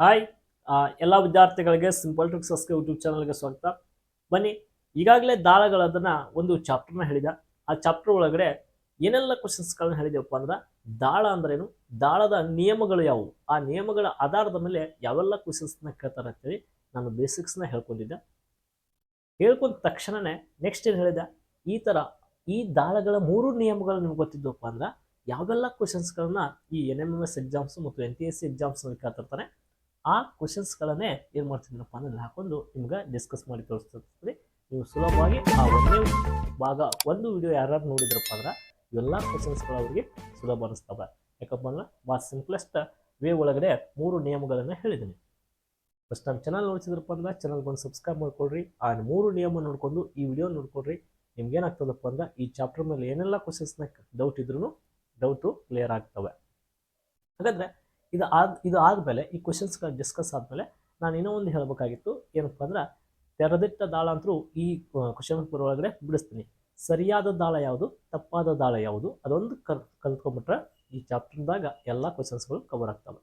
Hi ಎಲ್ಲ ವಿದ್ಯಾರ್ಥಿಗಳಿಗೆ simple ಟ್ರಿಕ್ಸಸ್ಗೆ YouTube ಚಾನಲ್ಗೆ ಸ್ವಾಗತ. ಬನ್ನಿ, ಈಗಾಗಲೇ ದಾಳಗಳದನ್ನ ಒಂದು ಚಾಪ್ಟರ್ನ ಹೇಳಿದ. ಆ ಚಾಪ್ಟರ್ ಒಳಗಡೆ ಏನೆಲ್ಲ ಕ್ವಶನ್ಸ್ಗಳನ್ನ ಹೇಳಿದೆವಪ್ಪ ಅಂದ್ರೆ, ದಾಳ ಅಂದ್ರೇನು? ದಾಳದ ನಿಯಮಗಳು ಯಾವುವು? ಆ ನಿಯಮಗಳ ಆಧಾರದ ಮೇಲೆ ಯಾವೆಲ್ಲ ಕ್ವಶನ್ಸ್ನ ಕೇಳ್ತಾರೆ ಅಂತೇಳಿ ನಾನು ಬೇಸಿಕ್ಸ್ನ ಹೇಳ್ಕೊಂಡಿದ್ದೆ. ಹೇಳ್ಕೊಂಡ ತಕ್ಷಣನೇ ನೆಕ್ಸ್ಟ್ ಏನು ಹೇಳಿದೆ? ಈ ಥರ ಈ ದಾಳಗಳ ಮೂರು ನಿಯಮಗಳು ನಿಮ್ಗೆ ಗೊತ್ತಿದ್ದವಪ್ಪ ಅಂದ್ರೆ, ಯಾವೆಲ್ಲ ಕ್ವಶನ್ಸ್ಗಳನ್ನ ಈ N M M S exams ಮತ್ತು ಎನ್ ಟಿ ಎಸ್ ಸಿ ಎಕ್ಸಾಮ್ಸ್ನಲ್ಲಿ ಕೇಳ್ತಿರ್ತಾರೆ ಆ ಕ್ವಶನ್ಸ್ಗಳನ್ನೇ ಏನು ಮಾಡ್ತಿದ್ದೀನಪ್ಪ ಅಂದ್ರೆ ಹಾಕೊಂಡು ನಿಮ್ಗೆ ಡಿಸ್ಕಸ್ ಮಾಡಿ ತೋರಿಸ್ತಿರ್ತೀವಿ. ನೀವು ಸುಲಭವಾಗಿ ಆ ಒಂದೇ ಭಾಗ, ಒಂದು ವಿಡಿಯೋ ಯಾರು ನೋಡಿದ್ರಪ್ಪ ಅಂದ್ರೆ ಇವೆಲ್ಲ ಕ್ವಶನ್ಸ್ಗಳು ಅವ್ರಿಗೆ ಸುಲಭ ಅನಿಸ್ತವೆ. ಯಾಕಪ್ಪ ಅಂದ್ರೆ ಭಾಳ ಸಿಂಪ್ಲೆಸ್ಟ್ ವೇ ಒಳಗಡೆ ಮೂರು ನಿಯಮಗಳನ್ನು ಹೇಳಿದ್ದೀನಿ ಫಸ್ಟ್ ನಮ್ಮ ಚಾನಲ್ ನೋಡ್ತಿದ್ರಪ್ಪ ಅಂದ್ರೆ ಚಾನಲ್ ಬಂದು ಸಬ್ಸ್ಕ್ರೈಬ್ ಮಾಡ್ಕೊಳ್ರಿ. ಆ ಮೂರು ನಿಯಮ ನೋಡ್ಕೊಂಡು ಈ ವಿಡಿಯೋ ನೋಡ್ಕೊಳ್ರಿ. ನಿಮ್ಗೆ ಏನಾಗ್ತದಪ್ಪ ಅಂದ್ರೆ ಈ ಚಾಪ್ಟರ್ ಮೇಲೆ ಏನೆಲ್ಲ ಕ್ವಶನ್ಸ್ನ ಡೌಟ್ ಇದ್ರೂ ಡೌಟು ಕ್ಲಿಯರ್ ಆಗ್ತವೆ. ಹಾಗಾದ್ರೆ ಇದು ಆದ, ಇದು ಆದಮೇಲೆ ಈ ಕ್ವಶನ್ಸ್ಗಳು ಡಿಸ್ಕಸ್ ಆದಮೇಲೆ ನಾನು ಇನ್ನೂ ಒಂದು ಹೇಳಬೇಕಾಗಿತ್ತು, ಏನಪ್ಪ ಅಂದ್ರೆ ತೆರೆದಿಟ್ಟ ದಾಳ ಅಂತರೂ ಈ ಕ್ವಶನ್ ಪೇಪರ್ ಒಳಗಡೆ ಬಿಡಿಸ್ತೀನಿ. ಸರಿಯಾದ ದಾಳ ಯಾವುದು? ತಪ್ಪಾದ ದಾಳ ಯಾವುದು? ಅದೊಂದು ಕಲ್ ಕಲ್ತ್ಕೊಂಡ್ಬಿಟ್ರೆ ಈ ಚಾಪ್ಟರ್ದಾಗ ಎಲ್ಲ ಕ್ವಶನ್ಸ್ಗಳು ಕವರ್ ಆಗ್ತವೆ.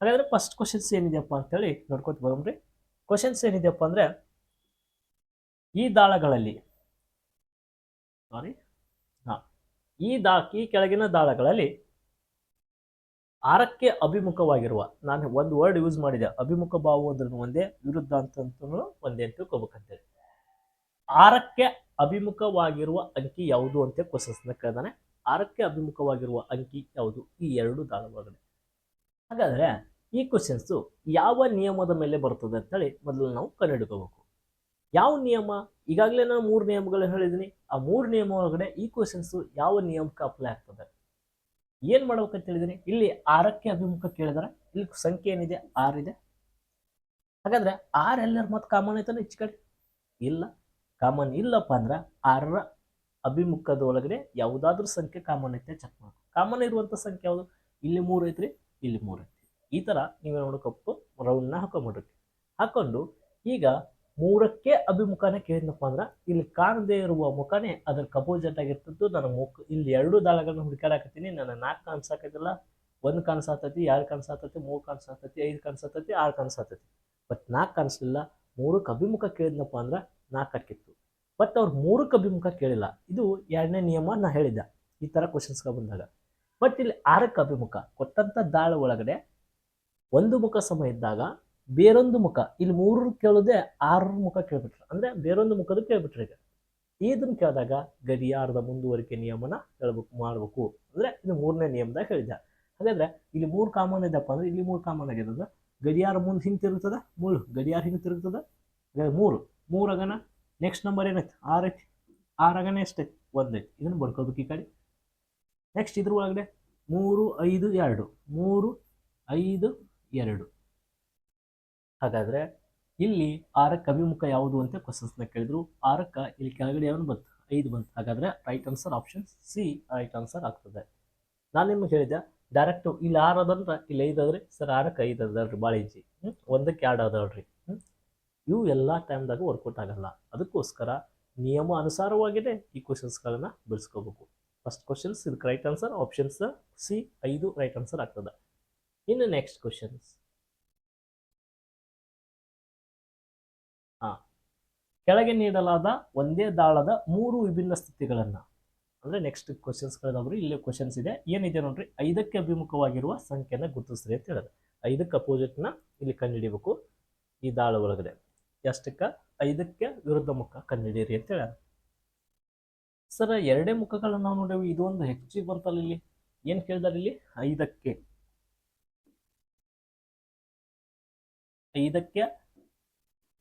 ಹಾಗಾದ್ರೆ ಫಸ್ಟ್ ಕ್ವಶನ್ಸ್ ಏನಿದೆಯಪ್ಪ ಅಂತೇಳಿ ನೋಡ್ಕೊತ ಬರೋಮ್ರಿ ಕ್ವಶನ್ಸ್ ಏನಿದೆಯಪ್ಪ ಅಂದರೆ ಈ ದಾಳಗಳಲ್ಲಿ ಸಾರಿ ಹಾಂ, ಈ ದಾ ಈ ಕೆಳಗಿನ ದಾಳಗಳಲ್ಲಿ ಆರಕ್ಕೆ ಅಭಿಮುಖವಾಗಿರುವ, ನಾನು ಒಂದು ವರ್ಡ್ ಯೂಸ್ ಮಾಡಿದೆ, ಅಭಿಮುಖ ಅಂದ್ರೆ ಒಂದೇ, ವಿರುದ್ಧ ಅಂತಂತೂ ಒಂದೇ ಅಂತ ತಿಳ್ಕೊಬೇಕಂತೇಳಿ. ಆರಕ್ಕೆ ಅಭಿಮುಖವಾಗಿರುವ ಅಂಕಿ ಯಾವುದು ಅಂತ ಕ್ವಶನ್ಸ್ನ ಕೇಳ್ದಾನೆ. ಆರಕ್ಕೆ ಅಭಿಮುಖವಾಗಿರುವ ಅಂಕಿ ಯಾವುದು? ಈ ಎರಡು ದಾಳ ಒಳಗಡೆ ಹಾಗಾದ್ರೆ ಈ ಕ್ವಶನ್ಸು ಯಾವ ನಿಯಮದ ಮೇಲೆ ಬರ್ತದೆ ಅಂತೇಳಿ ಮೊದಲು ನಾವು ಕಂಡುಹಿಡ್ಕೋಬೇಕು. ಯಾವ ನಿಯಮ? ಈಗಾಗಲೇ ನಾನು ಮೂರು ನಿಯಮಗಳು ಹೇಳಿದ್ದೀನಿ. ಆ ಮೂರು ನಿಯಮ ಒಳಗಡೆ ಈ ಕ್ವಶನ್ಸು ಯಾವ ನಿಯಮಕ್ಕೆ ಅಪ್ಲೈ ಆಗ್ತದೆ? ಏನ್ ಮಾಡ್ಬೇಕಂತ ಹೇಳಿದ್ರೆ ಇಲ್ಲಿ ಆರಕ್ಕೆ ಅಭಿಮುಖ ಕೇಳಿದ್ರೆ. ಇಲ್ಲಿ ಸಂಖ್ಯೆ ಏನಿದೆ? ಆರ್ ಇದೆ. ಹಾಗಾದ್ರೆ ಆರ್ ಎಲ್ಲರ ಮತ್ತೆ ಕಾಮನ್ ಐತಲ್ಲ ಹೆಚ್ಚು ಕಡೆ? ಇಲ್ಲ. ಕಾಮನ್ ಇಲ್ಲಪ್ಪ ಅಂದ್ರೆ ಆರರ ಅಭಿಮುಖದ ಒಳಗಡೆ ಯಾವುದಾದ್ರೂ ಸಂಖ್ಯೆ ಕಾಮನ್ ಐತೆ ಚೆಕ್ ಮಾಡಿ ಕಾಮನ್ ಇರುವಂತ ಸಂಖ್ಯೆ ಯಾವುದು? ಇಲ್ಲಿ ಮೂರು ಐತ್ರಿ, ಇಲ್ಲಿ ಮೂರು ಐತಿ ಈ ತರ ನೀವೇ ರೌಂಡ್ ರೌಂಡ್ನ ಹಾಕೊಂಡ್ಬಿಡ್ರಿ ಹಾಕೊಂಡು ಈಗ ಮೂರಕ್ಕೆ ಅಭಿಮುಖನೇ ಕೇಳಿದ್ನಪ್ಪ ಅಂದ್ರೆ, ಇಲ್ಲಿ ಕಾಣದೇ ಇರುವ ಮುಖನೇ ಅದ್ರ ಕಪೋಸಿಟ್ ಆಗಿರ್ತದ್ದು, ನನ್ನ ಮುಖ, ಇಲ್ಲಿ ಎರಡು ದಾಳಗಳನ್ನ ಹುಡುಕಾಡಕತ್ತೀನಿ, ನನ್ನ ನಾಲ್ಕು ಕಾಣಿಸಾಕತ್ತಿಲ್ಲ, ಒಂದು ಕಾಣಿಸಾತತಿ ಎರಡು ಕಾಣಿಸಾತತಿ ಮೂರು ಕಾಣಿಸಾತತಿ ಐದು ಕಾಣಿಸಾತತಿ ಆರು ಕಾಣಿಸಾತತಿ ಬಟ್ ನಾಲ್ಕು ಕಾಣಿಸ್ಲಿಲ್ಲ, ಮೂರಕ್ಕೆ ಅಭಿಮುಖ ಕೇಳಿದ್ನಪ್ಪ ಅಂದ್ರೆ ನಾಲ್ಕು ಹಾಕಿತ್ತು ಬಟ್ ಅವ್ರು ಮೂರಕ್ಕೆ ಅಭಿಮುಖ ಕೇಳಿಲ್ಲ. ಇದು ಎರಡನೇ ನಿಯಮ ನಾನು ಹೇಳಿದ್ದೆ, ಈ ಥರ ಕ್ವಶನ್ಸ್ಗೆ ಬಂದಾಗ. ಬಟ್ ಇಲ್ಲಿ ಆರಕ್ಕೆ ಅಭಿಮುಖ ಕೊಟ್ಟಂಥ ದಾಳ ಒಳಗಡೆ ಒಂದು ಮುಖ ಸಮ ಇದ್ದಾಗ ಬೇರೊಂದು ಮುಖ. ಇಲ್ಲಿ ಮೂರು ಕೇಳೋದೆ ಆರು ಮುಖ ಕೇಳ್ಬಿಟ್ರು. ಅಂದ್ರೆ ಬೇರೊಂದು ಮುಖದ ಕೇಳ್ಬಿಟ್ರು ಈಗ. ಇದನ್ನು ಕೇಳಿದಾಗ ಗಡಿಯಾರದ ಮುಂದುವರಿಕೆ ನಿಯಮನ ಹೇಳ್ಬೇಕು ಮಾಡ್ಬೇಕು. ಅಂದ್ರೆ ಇದು ಮೂರನೇ ನಿಯಮದಾಗ ಹೇಳಿದ್ದೆ. ಹಾಗಾದ್ರೆ ಇಲ್ಲಿ ಮೂರು ಕಾಮನ್ ಇದ್ದಪ್ಪ ಅಂದ್ರೆ ಇಲ್ಲಿ ಮೂರು ಕಾಮನ್ ಆಗಿರೋದು. ಗಡಿಯಾರ ಮುಂದೆ ಹಿಂಗೆ ತಿರುಗ್ತದ ಮುಳ್ಳು ಗಡಿಯಾರ ಹಿಂಗೆ ತಿರುಗ್ತದ ಮೂರು. ಮೂರು ಅಗನ ನೆಕ್ಸ್ಟ್ ನಂಬರ್ ಏನೈತೆ? ಆರು ಐತಿ. ಆರು ಅಗನ ಎಷ್ಟೈತಿ? ಐತಿ. ಇದನ್ನು ಬರ್ಕೋಬೇಕು ಈ ಕಡೆ. ನೆಕ್ಸ್ಟ್ ಇದ್ರ ಒಳಗಡೆ ಮೂರು, ಐದು, ಎರಡು. ಮೂರು, ಐದು, ಎರಡು. ಹಾಗಾದ್ರೆ ಇಲ್ಲಿ ಆರಕ್ಕೆ ಅಭಿಮುಖ ಯಾವುದು ಅಂತ ಕ್ವಶನ್ಸ್ನ ಕೇಳಿದ್ರು. ಆರಕ್ಕೆ ಇಲ್ಲಿ ಕೆಳಗಡೆ ಯಾವನು ಬಂತು? ಐದು ಬಂತು. ಹಾಗಾದ್ರೆ right answer option C right answer ಆಗ್ತದೆ. ನಾನು ನಿಮ್ಗೆ ಹೇಳಿದೆ ಡೈರೆಕ್ಟ್ ಇಲ್ಲಿ ಆರು ಅದಂದ್ರೆ ಇಲ್ಲಿ ಐದು ಅದ್ರಿ ಸರ್ ಆರಕ್ಕೆ ಐದು ಅದಲ್ರಿ ಭಾಳ ಈಜಿ ಒಂದಕ್ಕೆ ಎರಡು ಅದಾವ್ರಿ ಹ್ಞೂ ಇವು ಎಲ್ಲ ಟೈಮ್ದಾಗ ವರ್ಕೌಟ್ ಆಗಲ್ಲ. ಅದಕ್ಕೋಸ್ಕರ ನಿಯಮ ಅನುಸಾರವಾಗಿದೆ ಈ ಕ್ವಶನ್ಸ್ಗಳನ್ನ ಬಿಡಿಸ್ಕೋಬೇಕು. ಫಸ್ಟ್ ಕ್ವಶನ್ಸ್ ಇದಕ್ಕೆ ರೈಟ್ ಆನ್ಸರ್ ಆಪ್ಷನ್ಸ್ ಸಿ ಐದು ರೈಟ್ ಆನ್ಸರ್ ಆಗ್ತದೆ. ಇನ್ನು ನೆಕ್ಸ್ಟ್ ಕ್ವಶನ್ಸ್ ಕೆಳಗೆ ನೀಡಲಾದ ಒಂದೇ ದಾಳದ ಮೂರು ವಿಭಿನ್ನ ಸ್ಥಿತಿಗಳನ್ನು. ಅಂದ್ರೆ ನೆಕ್ಸ್ಟ್ ಕ್ವಶನ್ಸ್ಗಳಾದ್ರು ಇಲ್ಲಿ ಕ್ವಶನ್ಸ್ ಇದೆ. ಏನಿದೆ ನೋಡ್ರಿ? ಐದಕ್ಕೆ ಅಭಿಮುಖವಾಗಿರುವ ಸಂಖ್ಯೆನ ಗುರುತಿಸ್ರಿ ಅಂತ ಹೇಳಿದ್ರೆ ಐದಕ್ಕೆ ಅಪೋಸಿಟ್ನ ಇಲ್ಲಿ ಕಂಡುಹಿಡಿಬೇಕು. ಈ ದಾಳ ಒಳಗಡೆ ಎಷ್ಟಕ್ಕೆ? ಐದಕ್ಕೆ ವಿರುದ್ಧ ಮುಖ ಕಂಡುಹಿಡಿಯಿರಿ ಅಂತ ಹೇಳ ಸರ್, ಎರಡೇ ಮುಖಗಳನ್ನ ನಾವು ನೋಡೇವು. ಇದೊಂದು ಹೆಚ್ಚಿಗೆ ಬರ್ತಲ್ಲ ಇಲ್ಲಿ. ಏನು ಕೇಳಿದಾರೆ ಇಲ್ಲಿ? ಐದಕ್ಕೆ. ಐದಕ್ಕೆ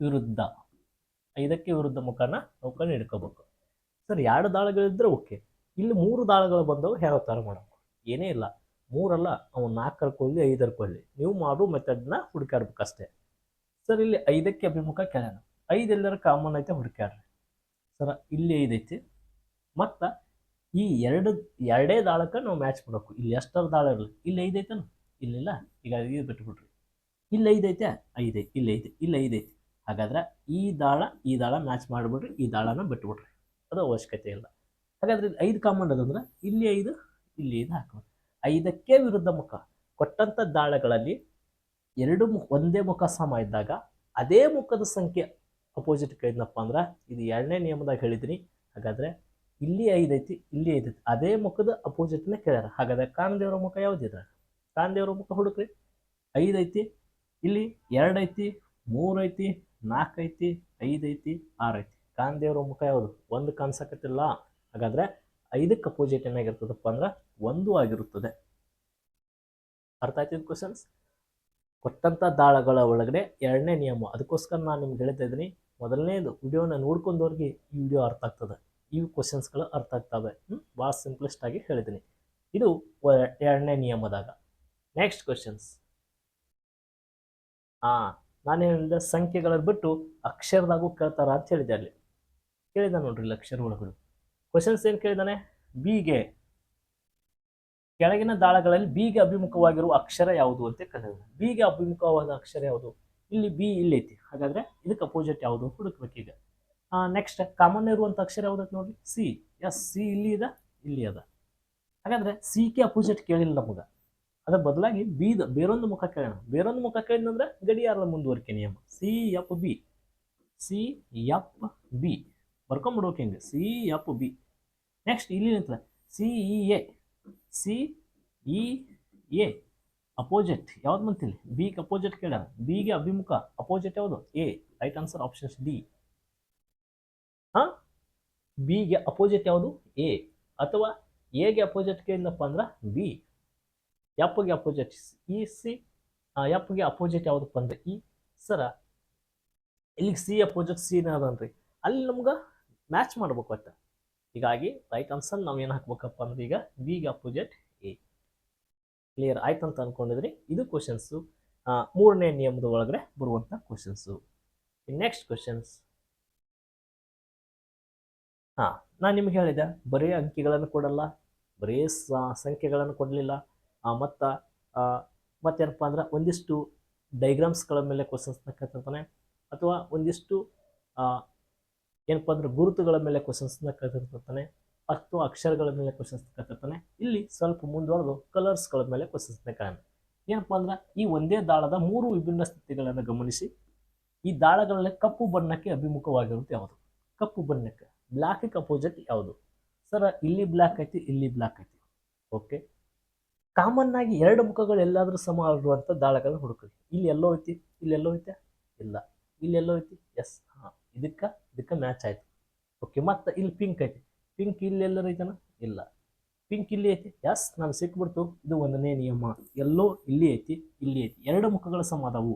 ವಿರುದ್ಧ. ಐದಕ್ಕೆ ವಿರುದ್ಧ ಮುಖನ ಕಂಡು ಹಿಡ್ಕೋಬೇಕು. ಸರ್, ಎರಡು ದಾಳಗಳಿದ್ರೆ ಓಕೆ. ಇಲ್ಲಿ ಮೂರು ದಾಳಗಳು ಬಂದವು ಯಾವ ಥರ ಏನೇ ಇಲ್ಲ, ಮೂರಲ್ಲ ಅವು ನಾಲ್ಕರ ಕೊಲ್ಲಿ, ಐದರ ಕೊಲ್ಲಿ. ನೀವು ಮಾಡೋ ಮೆಥಡ್ನ ಹುಡುಕಾಡ್ಬೇಕಷ್ಟೇ ಸರ್, ಇಲ್ಲಿ ಐದಕ್ಕೆ ಅಭಿಮುಖ ಕೆಳನ ಐದು ಎಲ್ಲರ ಕಾಮನ್ ಐತೆ, ಹುಡುಕ್ಯಾಡ್ರಿ. ಸರ್, ಇಲ್ಲಿ ಐದು ಐತಿ. ಮತ್ತು ಈ ಎರಡು, ಎರಡೇ ದಾಳಕ್ಕೆ ನಾವು ಮ್ಯಾಚ್ ಮಾಡಬೇಕು. ಇಲ್ಲಿ ಎಷ್ಟರ ದಾಳ ಇರಲಿ ಇಲ್ಲಿ ಐದು ಐತನ? ಇಲ್ಲಿಲ್ಲ? ಈಗ ಐದು ಬಿಟ್ಬಿಟ್ರಿ ಇಲ್ಲಿ ಐದು ಐತೆ? ಐದು ಇಲ್ಲಿ ಐತೆ. ಇಲ್ಲಿ ಐದು ಐತಿ. ಹಾಗಾದ್ರೆ ಈ ದಾಳ ಈ ದಾಳ ಮ್ಯಾಚ್ ಮಾಡಿಬಿಡ್ರಿ ಈ ದಾಳನ ಬಿಟ್ಬಿಡ್ರಿ ಅದು ಅವಶ್ಯಕತೆ ಇಲ್ಲ. ಹಾಗಾದ್ರೆ ಐದು ಕಾಮನ್ ಅದಂದ್ರೆ ಇಲ್ಲಿ ಐದು ಇಲ್ಲಿ ಐದು ಹಾಕೋಣ ಐದಕ್ಕೆ ವಿರುದ್ಧ ಮುಖ. ಕೊಟ್ಟಂಥ ದಾಳಗಳಲ್ಲಿ ಎರಡು ಮುಖ ಒಂದೇ ಮುಖ ಸಮ ಇದ್ದಾಗ ಅದೇ ಮುಖದ ಸಂಖ್ಯೆ ಅಪೋಸಿಟ್ ಕೇಳಿದ್ನಪ್ಪ ಅಂದ್ರೆ ಇದು ಎರಡನೇ ನಿಯಮದಾಗ ಹೇಳಿದ್ದೀನಿ. ಹಾಗಾದ್ರೆ ಇಲ್ಲಿ ಐದೈತಿ ಇಲ್ಲಿ ಐದೈತಿ ಅದೇ ಮುಖದ ಅಪೋಸಿಟ್ನೇ ಕೇಳ್ಯಾರ. ಹಾಗಾದ್ರೆ ಕಾನದೇವರ ಮುಖ ಯಾವ್ದಿದೆ ಕಾನದೇವರ ಮುಖ ಹುಡುಕ್ರಿ. ಐದೈತಿ ಇಲ್ಲಿ ಎರಡೈತಿ ಐತಿ ನಾಲ್ಕು ಐತಿ ಐದು ಐತಿ ಆರು ಐತಿ ಕಾಂದೇವ್ರ ಮುಖ ಯಾವುದು? ಒಂದು ಕಾಣಿಸಕತ್ತಿಲ್ಲ. ಹಾಗಾದ್ರೆ ಐದಕ್ಕೆ ಅಪೋಸಿಟ್ ಏನಾಗಿರ್ತದಪ್ಪ ಅಂದ್ರೆ ಒಂದು ಆಗಿರುತ್ತದೆ. ಅರ್ಥ ಆಯ್ತಿದ್ ಕ್ವಶನ್ಸ್ ಕೊಟ್ಟಂಥ ದಾಳಗಳ ಒಳಗಡೆ ಎರಡನೇ ನಿಯಮ. ಅದಕ್ಕೋಸ್ಕರ ನಾನು ನಿಮ್ಗೆ ಹೇಳ್ತಾ ಇದ್ದೀನಿ, ಮೊದಲನೇದು ವಿಡಿಯೋನ ನೋಡ್ಕೊಂಡವ್ರಿಗೆ ಈ ವಿಡಿಯೋ ಅರ್ಥ ಆಗ್ತದೆ. ಈ ಕ್ವಶನ್ಸ್ಗಳು ಅರ್ಥ ಆಗ್ತವೆ. ಭಾಳ ಸಿಂಪ್ಲೆಸ್ಟ್ ಆಗಿ ಹೇಳಿದ್ದೀನಿ. ಇದು ಎರಡನೇ ನಿಯಮದಾಗ. ನೆಕ್ಸ್ಟ್ ಕ್ವಶನ್ಸ್ ಹಾಂ ನಾನು ಹೇಳಿದ ಸಂಖ್ಯೆಗಳ ಬಿಟ್ಟು ಅಕ್ಷರದಾಗೂ ಕೇಳ್ತಾರ ಅಂತ ಹೇಳಿದೆ ಅಲ್ಲಿ. ಕೇಳಿದ ನೋಡ್ರಿ ಇಲ್ಲಿ ಅಕ್ಷರ ಒಳಗಡೆ ಕ್ವಶನ್ಸ್ ಏನು ಕೇಳಿದಾನೆ? ಬಿಗೆ. ಕೆಳಗಿನ ದಾಳಗಳಲ್ಲಿ ಬಿಗೆ ಅಭಿಮುಖವಾಗಿರುವ ಅಕ್ಷರ ಯಾವುದು ಅಂತ ಕೇಳಿದ ಬಿಗೆ ಅಭಿಮುಖವಾದ ಅಕ್ಷರ ಯಾವುದು? ಇಲ್ಲಿ ಬಿ, ಇಲ್ಲಿ ಐತಿ. ಹಾಗಾದ್ರೆ ಇದಕ್ಕೆ ಅಪೋಸಿಟ್ ಯಾವುದು? ಹುಡುಕ್ಬೇಕೀಗ. ನೆಕ್ಸ್ಟ್ ಕಾಮನ್ ಇರುವಂಥ ಅಕ್ಷರ ಯಾವ್ದು ನೋಡ್ರಿ. ಸಿ ಎಸ್ ಸಿ ಇಲ್ಲಿ ಇದೆ, ಇಲ್ಲಿ ಅದ ಹಾಗಾದ್ರೆ ಸಿ ಕೆ ಅಪೋಸಿಟ್ ಕೇಳಿಲ್ಲ ನಮಗೆ. ಅದ್ರ ಬದಲಾಗಿ ಬಿದ, ಬೇರೊಂದು ಮುಖ ಕೇಳೋಣ. ಬೇರೊಂದು ಮುಖ ಕೇಳಿದಂದ್ರೆ ಗಡಿಯಾರದ ಮುಂದುವರಿಕೆ ನಿಯಮ. C F B C F B ಬರ್ಕೊಂಬಿಡ್ಬೇಕು ಹಿಂಗೆ. ಸಿ ಎಫ್ ಬಿ ನೆಕ್ಸ್ಟ್ ಇಲ್ಲಿ ನಿಂತದ C E A C E A opposite ಯಾವ್ದು ಬಂತಿಲ್ಲ? ಬಿಗೆ ಅಪೋಸಿಟ್ ಕೇಳ ಬಿಗೆ ಅಭಿಮುಖ. ಅಪೋಸಿಟ್ ಯಾವುದು? A right answer options D ಹಾ? ಬಿಗೆ ಅಪೋಸಿಟ್ ಯಾವುದು? ಎ ಅಥವಾ ಎಗೆ ಅಪೋಸಿಟ್ ಕೇಳಿದಪ್ಪ ಅಂದ್ರೆ ಬಿ ಎಫ್ಗೆ ಅಪೋಸಿಟ್ ಇ ಸಿ ಯಪ್ಪಗೆ ಅಪೋಸಿಟ್ ಯಾವುದಪ್ಪ ಅಂದ್ರೆ ಇ ಸರ ಇಲ್ಲಿಗೆ ಸಿ ಅಪೋಸಿಟ್ ಸಿ ಅದನ್ರಿ ಅಲ್ಲಿ ನಮ್ಗೆ ಮ್ಯಾಚ್ ಮಾಡ್ಬೇಕು ಒಟ್ಟು. ಹೀಗಾಗಿ ರೈಟ್ ಆನ್ಸರ್ ನಾವು ಏನು ಹಾಕ್ಬೇಕಪ್ಪ ಅಂದ್ರೆ ಈಗ ಬಿಗೆ ಅಪೋಸಿಟ್ ಎ ಕ್ಲಿಯರ್ ಆಯ್ತು ಅಂತ ಅನ್ಕೊಂಡಿದ್ರಿ? ಇದು ಕ್ವಶನ್ಸು ಮೂರನೇ ನಿಯಮದ ಒಳಗಡೆ ಬರುವಂಥ ಕ್ವಶನ್ಸು ನೆಕ್ಸ್ಟ್ ಕ್ವಶನ್ಸ್ ಹಾಂ, ನಾನು ನಿಮ್ಗೆ ಹೇಳಿದೆ, ಬರೀ ಅಂಕಿಗಳನ್ನು ಕೊಡಲ್ಲ, ಬರೀ ಸಂಖ್ಯೆಗಳನ್ನು ಕೊಡಲಿಲ್ಲ. ಮತ್ತು ಮತ್ತೇನಪ್ಪ ಅಂದ್ರೆ ಒಂದಿಷ್ಟು ಡೈಗ್ರಾಮ್ಸ್ಗಳ ಮೇಲೆ ಕ್ವಶನ್ಸ್ನ ಕೇಳ್ತಿರ್ತಾನೆ ಅಥವಾ ಒಂದಿಷ್ಟು ಏನಪ್ಪ ಅಂದ್ರೆ ಗುರುತುಗಳ ಮೇಲೆ ಕ್ವಶನ್ಸ್ನ ಕೇಳ್ತಿರ್ತಾನೆ ಅಥವಾ ಅಕ್ಷರಗಳ ಮೇಲೆ ಕ್ವಶನ್ಸ್ ಕೇಳ್ತಿರ್ತಾನೆ ಇಲ್ಲಿ ಸ್ವಲ್ಪ ಮುಂದುವರೆದು ಕಲರ್ಸ್ಗಳ ಮೇಲೆ ಕ್ವಶನ್ಸ್ನ ಕೇಳೋಣ ಏನಪ್ಪ ಅಂದ್ರೆ ಈ ಒಂದೇ ದಾಳದ ಮೂರು ವಿಭಿನ್ನ ಸ್ಥಿತಿಗಳನ್ನು ಗಮನಿಸಿ, ಈ ದಾಳಗಳಲ್ಲಿ ಕಪ್ಪು ಬಣ್ಣಕ್ಕೆ ಅಭಿಮುಖವಾಗಿರುತ್ತೆ ಯಾವುದು? ಕಪ್ಪು ಬಣ್ಣಕ್ಕೆ. ಬ್ಲ್ಯಾಕ್ ಅಪೋಸಿಟ್ ಯಾವುದು? ಸರ್, ಇಲ್ಲಿ ಬ್ಲ್ಯಾಕ್ ಐತಿ, ಇಲ್ಲಿ ಬ್ಲ್ಯಾಕ್ ಐತಿ. ಓಕೆ ಕಾಮನ್ ಆಗಿ ಎರಡು ಮುಖಗಳು ಎಲ್ಲಾದರೂ ಸಮ ಆಗಿರುವಂಥ ದಾಳಗಳನ್ನ ಹುಡುಕ್ರಿ ಇಲ್ಲಿ ಎಲ್ಲೋ ಐತಿ ಇಲ್ಲಿ ಎಲ್ಲೋ ಐತೆ ಇಲ್ಲ. ಇಲ್ಲಿ ಎಲ್ಲೋ ಐತಿ ಎಸ್ ಹಾಂ. ಇದಕ್ಕೆ ಇದಕ್ಕೆ ಮ್ಯಾಚ್ ಆಯ್ತು. ಓಕೆ ಮತ್ತೆ ಇಲ್ಲಿ ಪಿಂಕ್ ಐತಿ. ಪಿಂಕ್ ಇಲ್ಲಿ ಎಲ್ಲರ ಐತನ? ಇಲ್ಲ. ಪಿಂಕ್ ಇಲ್ಲಿ ಐತಿ? ಎಸ್ ನಾನು ಸಿಕ್ಬಿಡ್ತು. ಇದು ಒಂದನೇ ನಿಯಮ. ಎಲ್ಲೋ ಇಲ್ಲಿ ಐತಿ ಇಲ್ಲಿ ಐತಿ. ಎರಡು ಮುಖಗಳ ಸಮ ಅದಾವು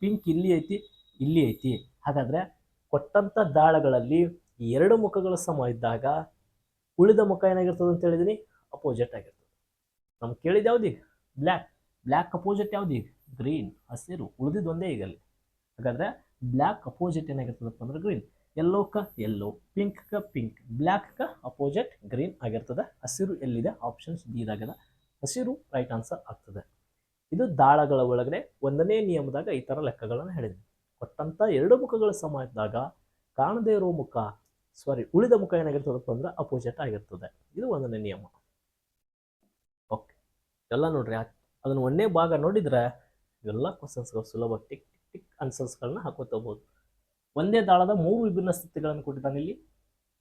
ಪಿಂಕ್ ಇಲ್ಲಿ ಐತಿ ಇಲ್ಲಿ ಐತಿ. ಹಾಗಾದ್ರೆ ಕೊಟ್ಟಂಥ ದಾಳಗಳಲ್ಲಿ ಎರಡು ಮುಖಗಳ ಸಮ ಇದ್ದಾಗ ಉಳಿದ ಮುಖ ಏನಾಗಿರ್ತದೆ ಅಂತ ಹೇಳಿದಿನಿ? ಅಪೋಸಿಟ್ ಆಗಿರ್ತದೆ. ನಮ್ಗೆ ಕೇಳಿದ ಯಾವ್ದೀಗ ಬ್ಲ್ಯಾಕ್. ಬ್ಲ್ಯಾಕ್ ಅಪೋಸಿಟ್ ಯಾವ್ದೀಗ ಗ್ರೀನ್. ಹಸಿರು. ಉಳಿದಿದ್ದು ಒಂದೇ ಈಗ ಅಲ್ಲಿ. ಹಾಗಾದ್ರೆ ಬ್ಲ್ಯಾಕ್ ಅಪೋಸಿಟ್ ಏನಾಗಿರ್ತದಪ್ಪ ಅಂದ್ರೆ ಗ್ರೀನ್. ಎಲ್ಲೋಕ ಎಲ್ಲೋ ಪಿಂಕ್ ಕ ಪಿಂಕ್ ಬ್ಲ್ಯಾಕ್ ಕ ಅಪೋಸಿಟ್ ಗ್ರೀನ್ ಆಗಿರ್ತದೆ. ಹಸಿರು ಎಲ್ಲಿದೆ? ಆಪ್ಷನ್ಸ್ ಬಿ ಇದಾಗದ. ಹಸಿರು ರೈಟ್ ಆನ್ಸರ್ ಆಗ್ತದೆ. ಇದು ದಾಳಗಳ ಒಳಗಡೆ ಒಂದನೇ ನಿಯಮದಾಗ ಈ ಥರ ಲೆಕ್ಕಗಳನ್ನು ಹೇಳಿದೆ ಕೊಟ್ಟಂಥ ಎರಡು ಮುಖಗಳು ಸಮ ಇದ್ದಾಗ ಕಾಣದೇ ಇರೋ ಮುಖ ಸಾರಿ ಉಳಿದ ಮುಖ ಏನಾಗಿರ್ತದಪ್ಪ ಅಂದ್ರೆ ಅಪೋಸಿಟ್ ಆಗಿರ್ತದೆ. ಇದು ಒಂದನೇ ನಿಯಮ. ಎಲ್ಲ ನೋಡ್ರಿ ಅದನ್ನ ಒಂದೇ ಭಾಗ ನೋಡಿದ್ರೆ ಎಲ್ಲ ಕ್ವಶನ್ಸ್ಗಳು ಸುಲಭ ಟಿಕ್ ಟಿಕ್ ಟಿಕ್ ಆನ್ಸರ್ಸ್ಗಳನ್ನ ಹಾಕೋತಬಹುದು ಒಂದೇ ದಾಳದ ಮೂರು ವಿಭಿನ್ನ ಸ್ಥಿತಿಗಳನ್ನು ಕೊಟ್ಟಿದ್ದಾನೆ ಇಲ್ಲಿ.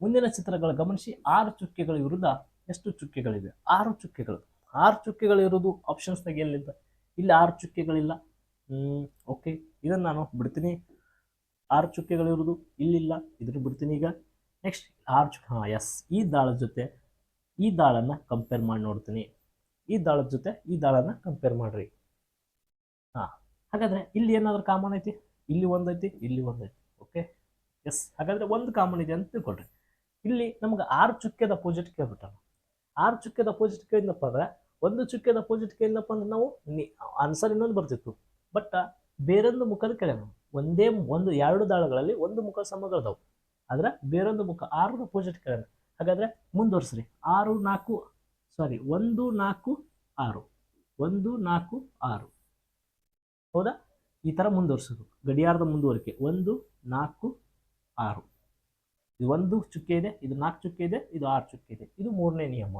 ಮುಂದಿನ ಚಿತ್ರಗಳ ಗಮನಿಸಿ, ಆರು ಚುಕ್ಕೆಗಳ ವಿರುದ್ಧ ಎಷ್ಟು ಚುಕ್ಕೆಗಳಿವೆ? ಆರು ಚುಕ್ಕೆಗಳು. ಆರು ಚುಕ್ಕೆಗಳು ಇರೋದು ಆಪ್ಷನ್ಸ್ನಾಗ ಎಲ್ಲಿದೆ? ಇಲ್ಲಿ ಆರು ಚುಕ್ಕೆಗಳಿಲ್ಲ. ಓಕೆ ಇದನ್ನು ನಾನು ಬಿಡ್ತೀನಿ. ಆರು ಚುಕ್ಕೆಗಳಿರೋದು ಇಲ್ಲಿಲ್ಲ. ಇದನ್ನು ಬಿಡ್ತೀನಿ ಈಗ. ನೆಕ್ಸ್ಟ್ ಆರು ಚುಕ್ಕೆ ಹಾಂ ಎಸ್ ಈ ದಾಳದ ಜೊತೆ ಈ ದಾಳನ್ನು ಕಂಪೇರ್ ಮಾಡಿ ನೋಡ್ತೀನಿ. ಈ ದಾಳದ ಜೊತೆ ಈ ದಾಳನ ಕಂಪೇರ್ ಮಾಡ್ರಿ. ಹಾಂ, ಹಾಗಾದ್ರೆ ಇಲ್ಲಿ ಏನಾದರೂ ಕಾಮನ್ ಐತಿ? ಇಲ್ಲಿ ಒಂದೈತಿ ಇಲ್ಲಿ ಒಂದೈತಿ ಓಕೆ ಎಸ್ ಹಾಗಾದ್ರೆ ಒಂದು ಕಾಮನ್ ಇದೆ ಅಂತ ತಿಳ್ಕೊಳ್ರಿ. ಇಲ್ಲಿ ನಮ್ಗೆ ಆರು ಚುಕ್ಕೆದ ಅಪೋಸಿಟ್ ಕೇಳ್ಬಿಟ್ಟ ಆರು ಚುಕ್ಕೆದ ಅಪೋಸಿಟ್ ಕೇಳಿದ್ನಪ್ಪ ಅಂದ್ರೆ, ಒಂದು ಚುಕ್ಕೆದ ಅಪೋಸಿಟ್ ಕೇಳಿದ್ನಪ್ಪ ಅಂದ್ರೆ ನಾವು ಆನ್ಸರ್ ಇನ್ನೊಂದು ಬರ್ತಿತ್ತು. ಬಟ್ ಬೇರೊಂದು ಮುಖದ ಕೇಳ್ಯಾನ ಒಂದೇ ಒಂದು, ಎರಡು ದಾಳಗಳಲ್ಲಿ ಒಂದು ಮುಖ ಸಮಗಳದಾವು ಆದ್ರೆ ಬೇರೊಂದು ಮುಖ ಆರು ಅಪೋಸಿಟ್ ಕೇಳ್ಯಾನ ಹಾಗಾದ್ರೆ ಮುಂದುವರ್ಸ್ರಿ. ಆರು, ನಾಲ್ಕು ಸಾರಿ ಒಂದು, ನಾಲ್ಕು, ಆರು. ಒಂದು, ನಾಲ್ಕು, ಆರು. ಹೌದಾ? ಈ ಥರ ಮುಂದುವರಿಸೋದು. ಗಡಿಯಾರದ ಮುಂದುವರಿಕೆ. ಒಂದು, ನಾಲ್ಕು, ಆರು. ಇದು ಒಂದು ಚುಕ್ಕೆ ಇದೆ, ಇದು ನಾಲ್ಕು ಚುಕ್ಕೆ ಇದೆ, ಇದು ಆರು ಚುಕ್ಕೆ ಇದೆ. ಇದು ಮೂರನೇ ನಿಯಮ.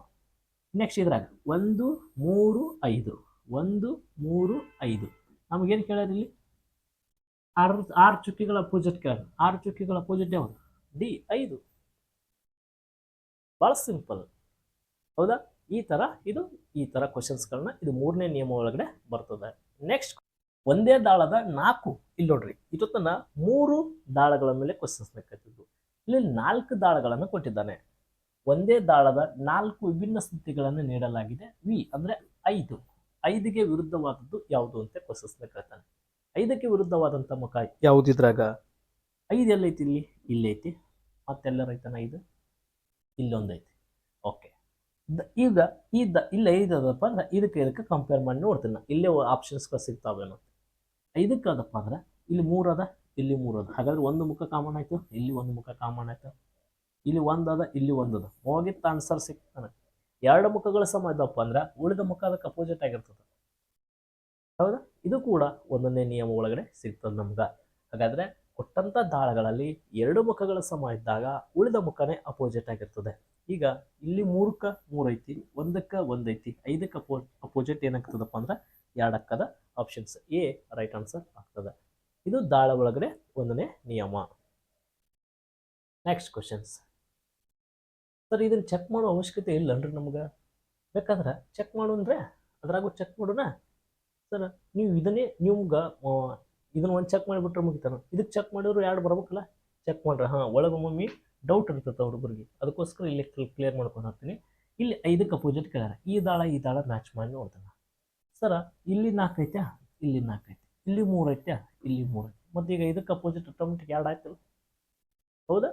ನೆಕ್ಸ್ಟ್ ಇದ್ರಾಗ. ಒಂದು, ಮೂರು, ಐದು. ಒಂದು, ಮೂರು, ಐದು. ನಮಗೇನು ಕೇಳೋದು ಇಲ್ಲಿ? ಆರು ಆರು ಚುಕ್ಕಿಗಳ ಅಪೋಸಿಟ್ ಕೇಳ ಆರು ಚುಕ್ಕಿಗಳ ಅಪೋಸಿಟ್ ಯಾವುದು? ಡಿ ಐದು. ಭಾಳ ಸಿಂಪಲ್ ಹೌದಾ? ಈ ಥರ ಇದು ಈ ಥರ ಕ್ವಶನ್ಸ್ಗಳನ್ನ ಇದು ಮೂರನೇ ನಿಯಮ ಒಳಗಡೆ ಬರ್ತದೆ. ನೆಕ್ಸ್ಟ್ ಒಂದೇ ದಾಳದ ನಾಲ್ಕು, ಇಲ್ಲಿ ನೋಡ್ರಿ ಇದೊತ್ತನ ಮೂರು ದಾಳಗಳ ಮೇಲೆ ಕ್ವಶನ್ಸ್ ಲೆಕ್ಕತ್ತಿದ್ದು ಇಲ್ಲಿ ನಾಲ್ಕು ದಾಳಗಳನ್ನು ಕೊಟ್ಟಿದ್ದಾನೆ. ಒಂದೇ ದಾಳದ ನಾಲ್ಕು ವಿಭಿನ್ನ ಸ್ಥಿತಿಗಳನ್ನು ನೀಡಲಾಗಿದೆ. ವಿ ಅಂದ್ರೆ ಐದು. ಐದಿಗೆ ವಿರುದ್ಧವಾದದ್ದು ಯಾವುದು ಅಂತ ಕ್ವಶನ್ಸ್ ಕೇಳ್ತಾನೆ. ಐದಕ್ಕೆ ವಿರುದ್ಧವಾದಂಥ ಮುಖ ಯಾವುದಿದ್ರಾಗ ಐದು ಎಲ್ಲೈತಿ ಇಲ್ಲಿ? ಇಲ್ಲೈತಿ. ಮತ್ತೆಲ್ಲರ ಐದು? ಇಲ್ಲೊಂದು ಐತಿ ಓಕೆ ಈಗ ಈ ದ, ಇಲ್ಲಿ ಐದು ಅದಪ್ಪ ಅಂದ್ರೆ ಇದಕ್ಕೆ ಇದಕ್ಕೆ ಕಂಪೇರ್ ಮಾಡಿ ನೋಡ್ತೀನಿ ನಾನು. ಇಲ್ಲೇ ಆಪ್ಷನ್ಸ್ಗಳು ಸಿಗ್ತಾವೇನೋ ಇದಕ್ಕೆ ಅದಪ್ಪ ಅಂದ್ರೆ ಇಲ್ಲಿ ಮೂರು ಅದ, ಇಲ್ಲಿ ಮೂರು ಅದ. ಹಾಗಾದ್ರೆ ಒಂದು ಮುಖ ಕಾಮನ್ ಆಯ್ತು, ಇಲ್ಲಿ ಒಂದು ಮುಖ ಕಾಮನ್ ಆಯ್ತು. ಇಲ್ಲಿ ಒಂದು ಅದ, ಇಲ್ಲಿ ಒಂದು ಅದ. ಹೋಗಿತ್ತ ಆನ್ಸರ್ ಸಿಗ್ತಾನೆ. ಎರಡು ಮುಖಗಳ ಸಮ ಇದಪ್ಪ ಅಂದ್ರೆ ಉಳಿದ ಮುಖ ಅದಕ್ಕೆ ಅಪೋಸಿಟ್ ಆಗಿರ್ತದೆ. ಹೌದಾ? ಇದು ಕೂಡ ಒಂದೊಂದೇ ನಿಯಮ ಒಳಗಡೆ ಸಿಗ್ತದೆ ನಮ್ಗೆ. ಹಾಗಾದ್ರೆ ಕೊಟ್ಟಂತ ದಾಳಗಳಲ್ಲಿ ಎರಡು ಮುಖಗಳ ಸಮ ಇದ್ದಾಗ ಉಳಿದ ಮುಖನೇ ಅಪೋಸಿಟ್ ಆಗಿರ್ತದೆ. ಈಗ ಇಲ್ಲಿ ಮೂರಕ್ಕ ಮೂರು ಐತಿ, ಒಂದಕ್ಕ ಒಂದೈತಿ ಐದಕ್ಕೆ ಅಪೋ ಅಪೋಸಿಟ್ ಏನಾಗ್ತದಪ್ಪ ಅಂದ್ರೆ ಎರಡಕ್ಕದ ಆಪ್ಷನ್ಸ್ ಎ ರೈಟ್ ಆನ್ಸರ್ ಆಗ್ತದೆ. ಇದು ದಾಳ ಒಳಗಡೆ ಒಂದನೇ ನಿಯಮ. ನೆಕ್ಸ್ಟ್ ಕ್ವಶನ್ಸ್ ಸರ್, ಇದನ್ನ ಚೆಕ್ ಮಾಡೋ ಅವಶ್ಯಕತೆ ಇಲ್ಲನ್ರಿ ನಮ್ಗೆ? ಬೇಕಾದ್ರೆ ಚೆಕ್ ಮಾಡು ಅಂದ್ರೆ ಅದ್ರಾಗೂ ಚೆಕ್ ಮಾಡೋಣ. ಸರ್, ನೀವು ಇದನ್ನೇ, ನಿಮ್ಗೆ ಇದನ್ನ ಒಂದು ಚೆಕ್ ಮಾಡಿಬಿಟ್ರೆ ಮುಗಿತಾನ. ಇದಕ್ಕೆ ಚೆಕ್ ಮಾಡಿದ್ರು ಎರಡು ಬರ್ಬೇಕಲ್ಲ? ಚೆಕ್ ಮಾಡ್ರೆ. ಹಾಂ ಒಳಗೊಮ್ಮೊಮ್ಮೆ ಡೌಟ್ ಇರ್ತದೆ ಹುಡುಗರಿಗೆ. ಅದಕ್ಕೋಸ್ಕರ ಇಲ್ಲಿ ಕ್ಲಿಯರ್ ಮಾಡ್ಕೊಂಡು ಹೋಗ್ತೀನಿ. ಇಲ್ಲಿ ಐದಕ್ಕೆ ಅಪೋಸಿಟ್ ಕೇಳ್ಯಾರ. ಈ ದಾಳ ಈ ದಾಳ ಮ್ಯಾಚ್ ಮಾಡಿ ನೋಡ್ತಾನೆ. ಸರ, ಇಲ್ಲಿ ನಾಲ್ಕು ಐತೆ ಇಲ್ಲಿ ನಾಲ್ಕು ಐತೆ ಇಲ್ಲಿ ಮೂರು ಐತೆ ಇಲ್ಲಿ ಮೂರು ಐತೆ ಮತ್ತು ಈಗ ಐದಕ್ಕೆ ಅಪೋಸಿಟ್ ಆಟೋಮೆಟಿಕ್ ಎರಡು ಆಯ್ತಲ್ಲ? ಹೌದಾ?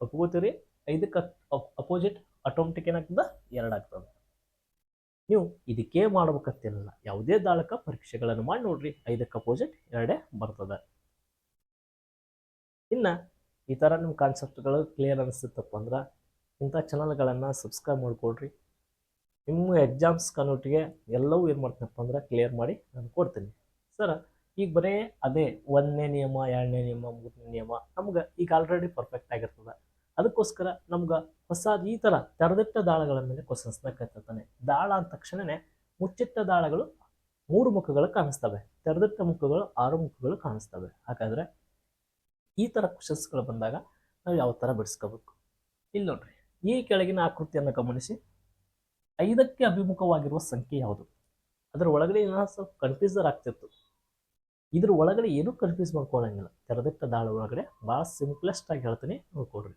ಒಪ್ಕೋತೀರಿ ಐದಕ್ಕೆ ಅಪೋಸಿಟ್ ಆಟೋಮೆಟಿಕ್ ಏನಾಗ್ತದೆ? ಎರಡು ಆಗ್ತದೆ. ನೀವು ಇದಕ್ಕೆ ಮಾಡ್ಬೇಕಂತಿಲ್ಲ ಯಾವುದೇ ದಾಳಕ ಪರೀಕ್ಷೆಗಳನ್ನು ಮಾಡಿ ನೋಡ್ರಿ. ಐದಕ್ಕೆ ಅಪೋಸಿಟ್ ಎರಡೇ ಬರ್ತದೆ. ಇನ್ನು ಈ ಥರ ನಿಮ್ಮ ಕಾನ್ಸೆಪ್ಟ್ಗಳು ಕ್ಲಿಯರ್ ಅನಿಸುತ್ತಪ್ಪ ಅಂದ್ರೆ ಇಂಥ ಚಾನಲ್ಗಳನ್ನು ಸಬ್ಸ್ಕ್ರೈಬ್ ಮಾಡಿಕೊಡ್ರಿ ನಿಮ್ಮ ಎಕ್ಸಾಮ್ಸ್ ಕನ್ನೊಟ್ಟಿಗೆ ಎಲ್ಲವೂ ಏನು ಮಾಡ್ತೀನಪ್ಪ ಅಂದ್ರೆ ಕ್ಲಿಯರ್ ಮಾಡಿ ನಾನು ಕೊಡ್ತೀನಿ. ಸರ್, ಈಗ ಬರೀ ಅದೇ ಒಂದನೇ ನಿಯಮ, ಎರಡನೇ ನಿಯಮ, ಮೂರನೇ ನಿಯಮ ನಮ್ಗೆ ಈಗ ಆಲ್ರೆಡಿ ಪರ್ಫೆಕ್ಟ್ ಆಗಿರ್ತದೆ. ಅದಕ್ಕೋಸ್ಕರ ನಮ್ಗೆ ಹೊಸ ಈ ಥರ ತೆರೆದಿಟ್ಟ ದಾಳಗಳ ಮೇಲೆ ಕ್ವಶನ್ಸ್ನ ಕತ್ತಾನೆ ದಾಳ ಅಂದ ತಕ್ಷಣನೇ ಮುಚ್ಚಿಟ್ಟ ದಾಳಗಳು ಮೂರು ಮುಖಗಳು ಕಾಣಿಸ್ತವೆ. ತೆರೆದಿಟ್ಟ ಮುಖಗಳು ಆರು ಮುಖಗಳು ಕಾಣಿಸ್ತವೆ. ಹಾಗಾದರೆ ಈ ಥರ ಕ್ವಶನ್ಸ್ಗಳು ಬಂದಾಗ ನಾವು ಯಾವ ಥರ ಬಿಡಿಸ್ಕೋಬೇಕು? ಇಲ್ಲಿ ನೋಡ್ರಿ, ಈ ಕೆಳಗಿನ ಆಕೃತಿಯನ್ನು ಗಮನಿಸಿ. ಐದಕ್ಕೆ ಅಭಿಮುಖವಾಗಿರುವ ಸಂಖ್ಯೆ ಯಾವುದು? ಅದರ ಒಳಗಡೆ ಏನೋ ಸ್ವಲ್ಪ ಕನ್ಫ್ಯೂಸರ್ ಆಗ್ತಿತ್ತು. ಇದ್ರ ಒಳಗಡೆ ಏನೂ ಕನ್ಫ್ಯೂಸ್ ಮಾಡ್ಕೊಳ್ಳೋಂಗಿಲ್ಲ ತೆರೆದಿಟ್ಟ ದಾಳ ಒಳಗಡೆ ಭಾಳ ಸಿಂಪ್ಲೆಸ್ಟ್ ಆಗಿ ಹೇಳ್ತೀನಿ ನೋಡ್ಕೊಡ್ರಿ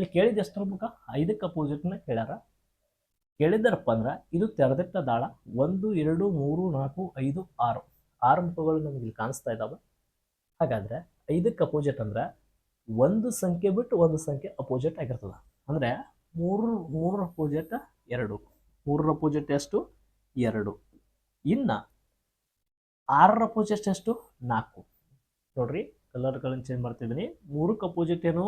ಇಲ್ಲಿ ಕೇಳಿದ ಎಷ್ಟರ ಮುಖ ಐದಕ್ಕೆ ಅಪೋಸಿಟ್ನ ಕೇಳ್ಯಾರ. ಕೇಳಿದ್ದಾರಪ್ಪ ಅಂದ್ರೆ ಇದು ತೆರೆದಿಟ್ಟ ದಾಳ ಒಂದು, ಎರಡು, ಮೂರು, ನಾಲ್ಕು, ಐದು, ಆರು. ಆರು ಮುಖಗಳು ನಮ್ಗೆ ಇಲ್ಲಿ ಕಾಣಿಸ್ತಾ ಇದ್ದಾವೆ ಹಾಗಾದ್ರೆ ಐದಕ್ಕೆ ಅಪೋಸಿಟ್ ಅಂದ್ರೆ ಒಂದು ಸಂಖ್ಯೆ ಬಿಟ್ಟು ಒಂದು ಸಂಖ್ಯೆ ಅಪೋಸಿಟ್ ಆಗಿರ್ತದೆ. ಅಂದ್ರೆ ಮೂರು ಮೂರರ ಅಪೋಸಿಟ್ ಎರಡು. ಮೂರರ ಅಪೋಸಿಟ್ ಎಷ್ಟು? ಎರಡು. ಇನ್ನ ಆರರ ಅಪೋಸಿಟ್ ಎಷ್ಟು? ನಾಲ್ಕು. ನೋಡ್ರಿ ಕಲರ್ಗಳನ್ನು ಚೇಂಜ್ ಮಾಡ್ತಿದ್ದೀನಿ. ಮೂರಕ್ಕೆ ಅಪೋಸಿಟ್ ಏನು?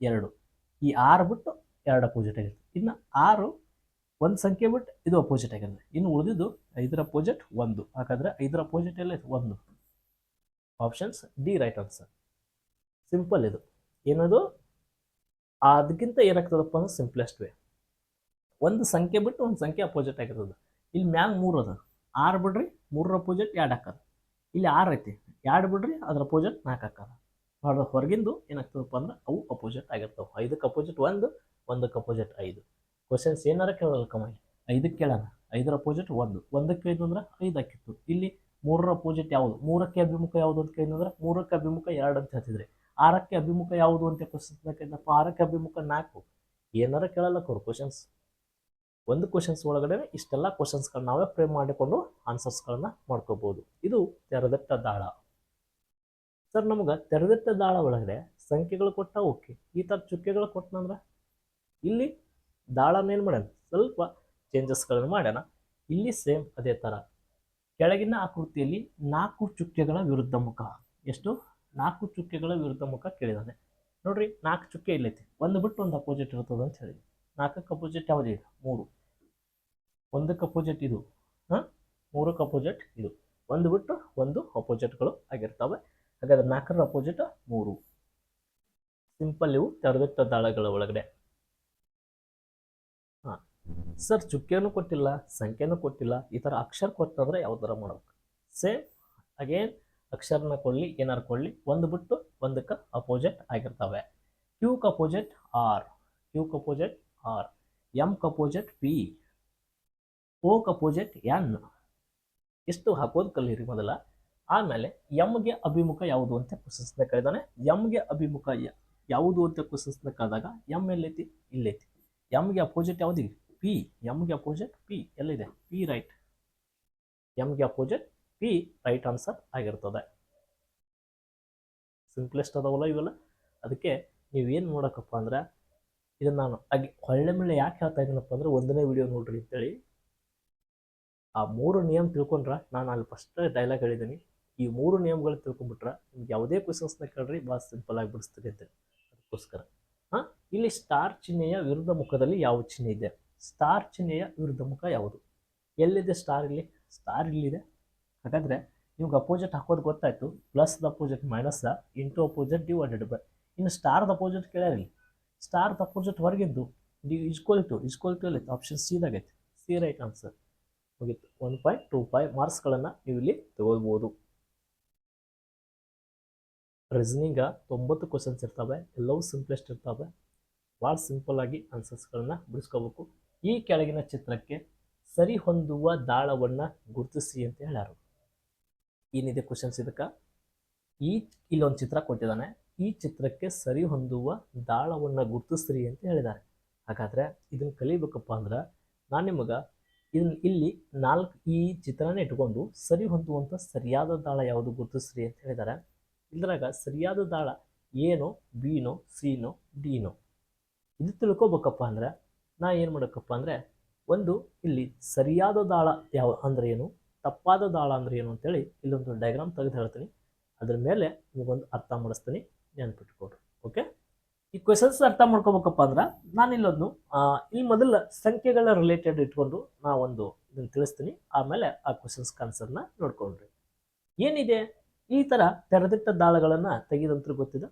ಎರಡು. ಈ ಆರು ಬಿಟ್ಟು ಎರಡು ಅಪೋಸಿಟ್ ಆಗಿರುತ್ತೆ ಇನ್ನು ಆರು ಒಂದು ಸಂಖ್ಯೆ ಬಿಟ್ಟು ಇದು ಅಪೋಸಿಟ್ ಆಗಿರುತ್ತೆ ಇನ್ನು ಉಳಿದಿದ್ದು ಐದರ ಅಪೋಸಿಟ್ ಒಂದು. ಹಾಗಾದ್ರೆ ಐದರ ಅಪೋಸಿಟ್ ಎಲ್ಲ ಒಂದು. Options D right answer simple ಇದು. ಏನದು? ಅದಕ್ಕಿಂತ ಏನಾಗ್ತದಪ್ಪ ಅಂದ್ರೆ ಸಿಂಪ್ಲೆಸ್ಟ್ ವೇ ಒಂದು ಸಂಖ್ಯೆ ಬಿಟ್ಟು ಒಂದು ಸಂಖ್ಯೆ ಅಪೋಸಿಟ್ ಆಗಿರ್ತದೆ ಇಲ್ಲಿ ಮ್ಯಾಗ ಮೂರು ಅದ. ಆರು ಬಿಡ್ರಿ, ಮೂರರ ಅಪೋಸಿಟ್ ಎರಡು ಹಾಕೋದು. ಇಲ್ಲಿ ಆರು ಐತಿ. ಎರಡು ಬಿಡ್ರಿ, ಅದರ ಅಪೋಸಿಟ್ ನಾಲ್ಕು ಹಾಕದ. ಹೊರ ಹೊರಗಿಂದು ಏನಾಗ್ತದಪ್ಪ ಅಂದ್ರೆ ಅವು ಅಪೋಸಿಟ್ ಆಗಿರ್ತಾವೆ. ಐದಕ್ಕೆ ಅಪೋಸಿಟ್ ಒಂದು, ಒಂದಕ್ಕೆ ಅಪೋಸಿಟ್ ಐದು. ಕ್ವಶನ್ಸ್ ಏನಾರ ಕೇಳೋಲ್ಲ ಕಮಾಯಿ ಐದಕ್ಕೆ ಕೇಳೋಣ. ಐದರ ಅಪೋಸಿಟ್ ಒಂದು. ಒಂದಕ್ಕೆ ಐದು ಅಂದ್ರೆ ಐದು ಹಾಕಿತ್ತು. ಇಲ್ಲಿ ಮೂರರ ಅಪೋಸಿಟ್ ಯಾವುದು? ಮೂರಕ್ಕೆ ಅಭಿಮುಖ ಯಾವುದು ಅಂತ ಕೇಳಿದ್ರೆ ಮೂರಕ್ಕೆ ಅಭಿಮುಖ ಎರಡು ಅಂತ ಹೇಳ್ತಿದ್ರೆ. ಆರಕ್ಕೆ ಅಭಿಮುಖ ಯಾವುದು ಅಂತ ಕ್ವಶನ್ಸ್ ಕೇಳಿದಪ್ಪ ಆರಕ್ಕೆ ಅಭಿಮುಖ ನಾಲ್ಕು. ಏನಾರ ಕೇಳಲ್ಲ ಅವ್ರು ಕ್ವಶನ್ಸ್ ಒಂದು ಕ್ವಶನ್ಸ್ ಒಳಗಡೆ ಇಷ್ಟೆಲ್ಲ ಕ್ವಶನ್ಸ್ಗಳನ್ನ ನಾವೇ ಫ್ರೇಮ್ ಮಾಡಿಕೊಂಡು ಆನ್ಸರ್ಸ್ಗಳನ್ನ ಮಾಡ್ಕೋಬಹುದು ಇದು ತೆರೆದಿಟ್ಟ ದಾಳ. ಸರ್, ನಮ್ಗೆ ತೆರೆದಿಟ್ಟ ದಾಳ ಒಳಗಡೆ ಸಂಖ್ಯೆಗಳು ಕೊಟ್ಟ ಓಕೆ. ಈ ಥರ ಚುಕ್ಕೆಗಳು ಕೊಟ್ಟನಂದ್ರೆ ಇಲ್ಲಿ ದಾಳನ ಏನು ಮಾಡ್ಯಾನ? ಸ್ವಲ್ಪ ಚೇಂಜಸ್ಗಳನ್ನು ಮಾಡ್ಯಾನ. ಇಲ್ಲಿ ಸೇಮ್ ಅದೇ ಥರ ಕೆಳಗಿನ ಆಕೃತಿಯಲ್ಲಿ ನಾಲ್ಕು ಚುಕ್ಕೆಗಳ ವಿರುದ್ಧ ಮುಖ. ಎಷ್ಟು? ನಾಲ್ಕು ಚುಕ್ಕೆಗಳ ವಿರುದ್ಧ ಮುಖ ಕೇಳಿದಾನೆ. ನೋಡ್ರಿ, ನಾಲ್ಕು ಚುಕ್ಕೆ ಇಲ್ಲೈತಿ. ಒಂದು ಬಿಟ್ಟು ಒಂದು ಅಪೋಸಿಟ್ ಇರ್ತದೆ ಅಂತ ಹೇಳಿ ನಾಲ್ಕಕ್ಕೆ ಅಪೋಸಿಟ್ ಯಾವುದು ಇದೆ ಮೂರು. ಒಂದಕ್ಕೆ ಅಪೋಸಿಟ್ ಇದು. ಹಾಂ? ಮೂರಕ್ಕೆ ಅಪೋಸಿಟ್ ಇದು. ಒಂದು ಬಿಟ್ಟು ಒಂದು ಅಪೋಸಿಟ್ಗಳು ಆಗಿರ್ತವೆ. ಹಾಗಾದ್ರೆ ನಾಲ್ಕರ ಅಪೋಸಿಟ್ ಮೂರು. ಸಿಂಪಲ್ ಇವು ತೆರೆದಿಟ್ಟ ದಾಳಗಳ ಒಳಗಡೆ. ಹಾಂ ಸರ್ ಚುಕ್ಕೆನೂ ಕೊಟ್ಟಿಲ್ಲ, ಸಂಖ್ಯೆನೂ ಕೊಟ್ಟಿಲ್ಲ, ಈ ಥರ ಅಕ್ಷರ ಕೊಟ್ಟಂದ್ರೆ ಯಾವ ಥರ ಮಾಡ್ಬೇಕು? ಸೇಮ್ ಅಗೇನ್ ಅಕ್ಷರನ ಕೊಡಲಿ, ಏನಾರು ಕೊಡಲಿ, ಒಂದು ಬಿಟ್ಟು ಒಂದಕ್ಕೆ ಅಪೋಸಿಟ್ ಆಗಿರ್ತವೆ. Q opposite R Q opposite R M opposite P O opposite N ಇಷ್ಟು ಹಾಕೋದು ಕಲೀರಿ ಮೊದಲ. ಆಮೇಲೆ ಯಮ್ಗೆ ಅಭಿಮುಖ ಯಾವುದು ಅಂತ ಪ್ರಶ್ನಿಸ್ತಾ ಕೇಳಿದಾನೆ ಎಮ್ಗೆ ಅಭಿಮುಖ ಯಾವುದು ಅಂತ ಪ್ರಶ್ನಿಸ್ತಾ ಕಳೆದಾಗ ಎಂ ಎಲ್ಲೈತಿ? ಇಲ್ಲೈತಿ. ಎಮ್ಗೆ ಅಪೋಸಿಟ್ ಯಾವ್ದಿದೆ ಪಿ ಎಮ್ಗೆ ಅಪೋಸಿಟ್ ಪಿ ಎಲ್ಲಿದೆ? ಪಿ ರೈಟ್ ಎಮ್ಗೆ ಅಪೋಸಿಟ್ ಪಿ ರೈಟ್ ಆನ್ಸರ್ ಆಗಿರ್ತದೆ. ಸಿಂಪ್ಲೆಸ್ಟ್ ಅದಾವಲ್ಲ ಇವೆಲ್ಲ. ಅದಕ್ಕೆ ನೀವೇನು ಮಾಡೋಕ್ಕಪ್ಪ ಅಂದ್ರೆ ಇದನ್ನ ನಾನು ಅಗಿ ಹೊಳ್ಳೆ ಮೇಲೆ ಯಾಕೆ ಹೇಳ್ತಾ ಇದ್ದೀನಪ್ಪ ಅಂದ್ರೆ ಒಂದನೇ ವಿಡಿಯೋ ನೋಡ್ರಿ ಅಂತೇಳಿ. ಆ ಮೂರು ನಿಯಮ ತಿಳ್ಕೊಂಡ್ರೆ ನಾನು ಅಲ್ಲಿ ಫಸ್ಟ್ ಡೈಲಾಗ್ ಹೇಳಿದ್ದೀನಿ. ಈ ಮೂರು ನಿಯಮಗಳು ತಿಳ್ಕೊಂಡ್ಬಿಟ್ರೆ ನಿಮ್ಗೆ ಯಾವುದೇ ಕ್ವಶನ್ಸ್ನ ಕೇಳ್ರಿ ಭಾಳ ಸಿಂಪಲ್ ಆಗಿ ಬಿಡಿಸ್ತೀನಿ ಅಂತ ಅದಕ್ಕೋಸ್ಕರ. ಹಾಂ? ಇಲ್ಲಿ ಸ್ಟಾರ್ ಚಿಹ್ನೆಯ ವಿರುದ್ಧ ಮುಖದಲ್ಲಿ ಯಾವ ಚಿಹ್ನೆ ಇದೆ? ಸ್ಟಾರ್ ಚಿಹ್ನೆಯ ವಿರುದ್ಧ ಮುಖ ಯಾವುದು? ಎಲ್ಲಿದೆ ಸ್ಟಾರ್ ಇಲ್ಲಿ? ಸ್ಟಾರ್ ಇಲ್ಲಿದೆ. ಹಾಗಾದರೆ ನಿಮ್ಗೆ ಅಪೋಸಿಟ್ ಹಾಕೋದು ಗೊತ್ತಾಯಿತು. Plus the opposite minus the into opposite divided by ಇನ್ನು ಸ್ಟಾರ್ದ ಅಪೋಸಿಟ್ ಕೇಳ್ಯಾರಿಲ್ಲ ದ opposite ಹೊರಗಿದ್ದು D equal to equal to ಅಲ್ಲಿ ಆಪ್ಷನ್ ಸಿದಾಗೈತೆ ಸಿ ರೈಟ್ ಆನ್ಸರ್ ಮುಗೀತು. ಒನ್ ಪಾಯಿಂಟ್ ಟೂ ಫೈವ್ ಮಾರ್ಕ್ಸ್ಗಳನ್ನು ನೀವು ಇಲ್ಲಿ ತಗೋಬೋದು ರೀಸನಿಂಗ ತೊಂಬತ್ತು ಕ್ವಶನ್ಸ್ ಇರ್ತವೆ, ಎಲ್ಲವೂ ಸಿಂಪ್ಲೆಸ್ಟ್ ಇರ್ತವೆ. ಭಾಳ ಸಿಂಪಲ್ ಆಗಿ ಆನ್ಸರ್ಸ್ಗಳನ್ನ ಬಿಡಿಸ್ಕೋಬೇಕು. ಈ ಕೆಳಗಿನ ಚಿತ್ರಕ್ಕೆ ಸರಿ ಹೊಂದುವ ದಾಳವನ್ನು ಗುರುತಿಸಿ ಅಂತ ಹೇಳ್ಯಾರು. ಏನಿದೆ ಕ್ವಶನ್ಸ್ ಇದಕ್ಕೆ? ಈ, ಇಲ್ಲೊಂದು ಚಿತ್ರ ಕೊಟ್ಟಿದ್ದಾನೆ. ಈ ಚಿತ್ರಕ್ಕೆ ಸರಿ ಹೊಂದುವ ದಾಳವನ್ನು ಗುರುತಿಸ್ರಿ ಅಂತ ಹೇಳಿದ್ದಾರೆ. ಹಾಗಾದರೆ ಇದನ್ನು ಕಲಿಬೇಕಪ್ಪ ಅಂದ್ರೆ ನಾನು ನಿಮಗೆ ಇದನ್ನ ಇಲ್ಲಿ ನಾಲ್ಕು ಈ ಚಿತ್ರನೇ ಇಟ್ಕೊಂಡು ಸರಿ ಹೊಂದುವಂಥ ಸರಿಯಾದ ದಾಳ ಯಾವುದು ಗುರುತಿಸ್ರಿ ಅಂತ ಹೇಳಿದ್ದಾರೆ. ಇದ್ರಾಗ ಸರಿಯಾದ ದಾಳ ಏನೋ ಬಿನೋ, ಸಿನೋ, ಡಿನೋ. ಇದು ತಿಳ್ಕೊಬೇಕಪ್ಪ ಅಂದ್ರೆ, ನಾ ಏನು ಮಾಡಬೇಕಪ್ಪ ಅಂದರೆ, ಒಂದು ಇಲ್ಲಿ ಸರಿಯಾದ ದಾಳ ಯಾವ ಅಂದ್ರೆ ಏನು, ತಪ್ಪಾದ ದಾಳ ಅಂದ್ರೆ ಏನು ಅಂತೇಳಿ ಇಲ್ಲೊಂದು ಡಯಾಗ್ರಾಮ್ ತೆಗೆದು ಹೇಳ್ತೀನಿ. ಅದ್ರ ಮೇಲೆ ನಿಮಗೊಂದು ಅರ್ಥ ಮಾಡಿಸ್ತೀನಿ ನೆನ್ಪಿಟ್ಕೊಡ್ರಿ ಓಕೆ ಈ ಕ್ವೆಶನ್ಸ್ ಅರ್ಥ ಮಾಡ್ಕೋಬೇಕಪ್ಪ ಅಂದ್ರೆ, ನಾನು ಇಲ್ಲೊಂದು ಈ ಮೊದಲ ಸಂಖ್ಯೆಗಳ ರಿಲೇಟೆಡ್ ಇಟ್ಕೊಂಡು ನಾ ಒಂದು ಇದನ್ನು ತಿಳಿಸ್ತೀನಿ. ಆಮೇಲೆ ಆ ಕ್ವೆಶನ್ಸ್ ಆನ್ಸರ್ನ ನೋಡ್ಕೊಂಡ್ರಿ. ಏನಿದೆ? ಈ ಥರ ತೆರೆದಿಟ್ಟ ದಾಳಗಳನ್ನು ತೆಗೆದಂತ ಗೊತ್ತಿದೆ?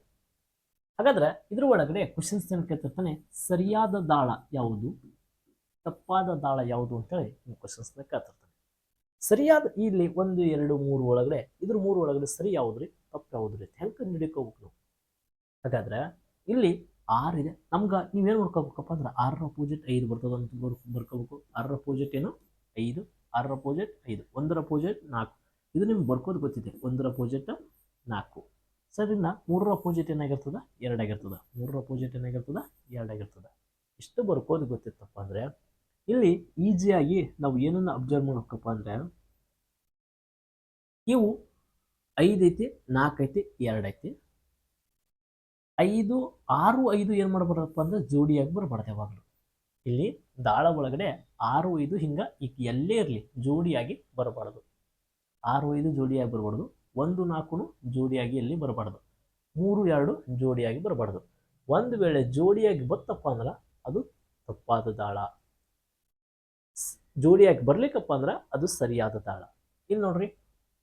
ಹಾಗಾದ್ರೆ ಇದ್ರ ಒಳಗಡೆ ಕ್ವಶನ್ಸ್ ಕೇಳ್ತಿರ್ತಾನೆ? ಸರಿಯಾದ ದಾಳ ಯಾವುದು? ತಪ್ಪಾದ ದಾಳ ಯಾವುದು ಅಂತೇಳಿ ನಿಮ್ಮ ಕ್ವಶನ್ಸ್ನ ಕೇಳ್ತಿರ್ತಾನೆ. ಸರಿಯಾದ ಇಲ್ಲಿ ಒಂದು, ಎರಡು, ಮೂರು ಒಳಗಡೆ, ಇದ್ರ ಮೂರು ಒಳಗಡೆ ಸರಿ ಯಾವುದ್ರಿ? ತಪ್ಪು ಯಾವುದ್ರಿ ಹೆಂಗೆ ಕಂಡುಹಿಡಿಕೋಬೇಕು ನಾವು? ಹಾಗಾದ್ರೆ ಇಲ್ಲಿ ಆರ್ ಇದೆ. ನಮ್ಗೆ ನೀವೇನು ಮಾಡ್ಕೋಬೇಕಪ್ಪ ಅಂದ್ರೆ ಆರರ ಅಪೋಸಿಟ್ ಐದು ಬರ್ತದೆ ಅಂತ ಬರ್ ಬರ್ಕೋಬೇಕು. ಆರರ ಅಪೋಸಿಟ್ ಏನು? ಐದು. ಆರರ ಅಪೋಸಿಟ್ ಐದು. ಒಂದರ ಅಪೋಸಿಟ್ ನಾಲ್ಕು. ಇದು ನಿಮ್ಗೆ ಬರ್ಕೋದು ಗೊತ್ತಿದೆ. ಒಂದರ ಅಪೋಸಿಟ್ ನಾಲ್ಕು. ಸರ್ ಇನ್ನು ಮೂರರ ಅಪೋಸಿಟ್ ಏನಾಗಿರ್ತದ? ಎರಡಾಗಿರ್ತದ. ಮೂರರ ಅಪೋಸಿಟ್ ಏನಾಗಿರ್ತದ? ಎರಡಾಗಿರ್ತದ. ಇಷ್ಟು ಬರ್ಕೋದು ಗೊತ್ತಿತ್ತಪ್ಪ ಅಂದರೆ, ಇಲ್ಲಿ ಈಸಿಯಾಗಿ ನಾವು ಏನನ್ನ ಅಬ್ಸರ್ವ್ ಮಾಡಬೇಕಪ್ಪ ಅಂದರೆ, ಇವು ಐದೈತಿ ಐತಿ, ನಾಲ್ಕು ಐತಿ, ಎರಡು ಐತಿ. ಐದು, ಆರು, ಐದು ಏನು ಮಾಡಬಾರ್ದಪ್ಪ ಅಂದ್ರೆ ಜೋಡಿಯಾಗಿ ಬರಬಾರ್ದು ಯಾವಾಗಲೂ. ಇಲ್ಲಿ ದಾಳ ಒಳಗಡೆ ಆರು, ಐದು ಹಿಂಗೆ ಈಗ ಎಲ್ಲೇ ಇರಲಿ, ಜೋಡಿಯಾಗಿ ಬರಬಾರ್ದು. ಆರು ಐದು ಜೋಡಿಯಾಗಿ ಬರಬಾರ್ದು. ಒಂದು ನಾಲ್ಕು ಜೋಡಿಯಾಗಿ ಇಲ್ಲಿ ಬರಬಾರ್ದು. ಮೂರು ಎರಡು ಜೋಡಿಯಾಗಿ ಬರಬಾರ್ದು. ಒಂದು ವೇಳೆ ಜೋಡಿಯಾಗಿ ಬತ್ತಪ್ಪ ಅಂದ್ರೆ ಅದು ತಪ್ಪಾದ ತಾಳ. ಜೋಡಿಯಾಗಿ ಬರ್ಲಿಕ್ಕಪ್ಪ ಅಂದ್ರೆ ಅದು ಸರಿಯಾದ ತಾಳ. ಇಲ್ಲಿ ನೋಡ್ರಿ,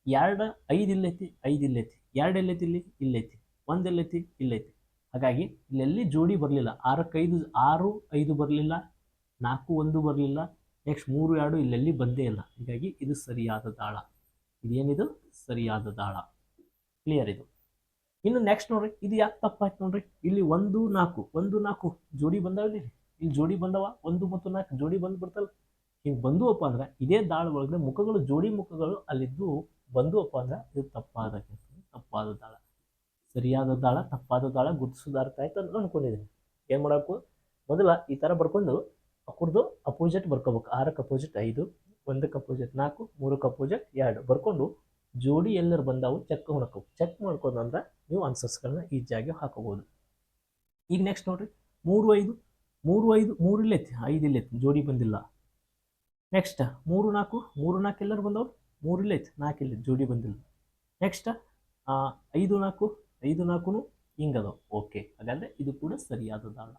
ಎರಡು ಐದು ಇಲ್ಲೈತಿ ಐದು ಇಲ್ಲೈತಿ, ಎರಡು ಎಲ್ಲೈತಿ ಇಲ್ಲಿ? ಇಲ್ಲೈತಿ. ಒಂದು ಎಲ್ಲೈತಿ? ಇಲ್ಲೈತಿ. ಹಾಗಾಗಿ ಇಲ್ಲೆಲ್ಲಿ ಜೋಡಿ ಬರಲಿಲ್ಲ. ಆರಕ್ಕೆ ಐದು, ಆರು, ಐದು ಬರಲಿಲ್ಲ, ನಾಲ್ಕು, ಒಂದು ಬರಲಿಲ್ಲ, ನೆಕ್ಸ್ಟ್ ಮೂರು, ಎರಡು ಇಲ್ಲೆಲ್ಲಿ ಬಂದೇ ಇಲ್ಲ. ಹೀಗಾಗಿ ಇದು ಸರಿಯಾದ ದಾಳ ಇದೇನಿದು? ಸರಿಯಾದ ದಾಳ. ಕ್ಲಿಯರ್ ಇದು. ಇನ್ನು ನೆಕ್ಸ್ಟ್ ನೋಡ್ರಿ, ಇದು ಯಾಕೆ ತಪ್ಪಾಯ್ತು ನೋಡ್ರಿ? ಇಲ್ಲಿ ಒಂದು ನಾಲ್ಕು ಒಂದು ನಾಲ್ಕು ಜೋಡಿ ಬಂದಾವ ಇಲ್ಲಿ. ಜೋಡಿ ಬಂದವ, ಒಂದು ಮತ್ತು ನಾಲ್ಕು ಜೋಡಿ ಬಂದು ಬಿಡ್ತಲ್ಲ. ಹಿಂಗೆ ಬಂದುವಪ್ಪ ಅಂದ್ರೆ ಇದೇ ದಾಳ ಒಳಗಡೆ ಮುಖಗಳು, ಜೋಡಿ ಮುಖಗಳು ಅಲ್ಲಿದ್ದು ಬಂದುವಪ್ಪ ಅಂದ್ರೆ ಇದು ತಪ್ಪಾದ ತಪ್ಪಾದ ದಾಳ. ಸರಿಯಾದ ದಾಳ, ತಪ್ಪಾದ ದಾಳ ಗುರುತಿಸೋದು ಅರ್ಥ ಆಯ್ತು ಅಂತ ಅನ್ಕೊಂಡಿದ್ದೀನಿ. ಏನು ಮಾಡಬೇಕು? ಮೊದಲ ಈ ಥರ ಬರ್ಕೊಂಡು ಅಕುರ್ದು ಅಪೋಸಿಟ್ ಬರ್ಕೋಬೇಕು. ಆರಕ್ಕೆ ಅಪೋಸಿಟ್ ಐದು. ಒಂದಕ್ಕೆ ಅಪೋಸಿಟ್ ನಾಲ್ಕು, ಮೂರು ಅಪೋಸಿಟ್ ಎರಡು. ಬರ್ಕೊಂಡು ಜೋಡಿ ಎಲ್ಲರೂ ಬಂದಾವು ಚೆಕ್ ಮಾಡ್ಕೋಬೇಕು ಚೆಕ್ ಮಾಡ್ಕೊಂಡು ಅಂದ್ರೆ ನೀವು ಆನ್ಸರ್ಸ್ಗಳನ್ನ ಈಜಿಯಾಗಿ ಹಾಕೋಬೋದು. ಈಗ ನೆಕ್ಸ್ಟ್ ನೋಡ್ರಿ. ಮೂರು, ಐದು. ಮೂರು ಐದು, ಮೂರು ಇಲ್ಲೈತಿ ಐದು ಇಲ್ಲೈತಿ ಜೋಡಿ ಬಂದಿಲ್ಲ. ನೆಕ್ಸ್ಟ್ ಮೂರು, ನಾಲ್ಕು. ಮೂರು, ನಾಲ್ಕು ಎಲ್ಲರೂ ಬಂದವ್ರು ಮೂರು ಇಲ್ಲೈತಿ ನಾಲ್ಕು ಇಲ್ಲ ಜೋಡಿ ಬಂದಿಲ್ಲ. ನೆಕ್ಸ್ಟ್ ಐದು, ನಾಲ್ಕು. ಐದು ನಾಲ್ಕು ಹಿಂಗದವು ಓಕೆ ಹಾಗಾದ್ರೆ ಇದು ಕೂಡ ಸರಿಯಾದ ದಾಳ.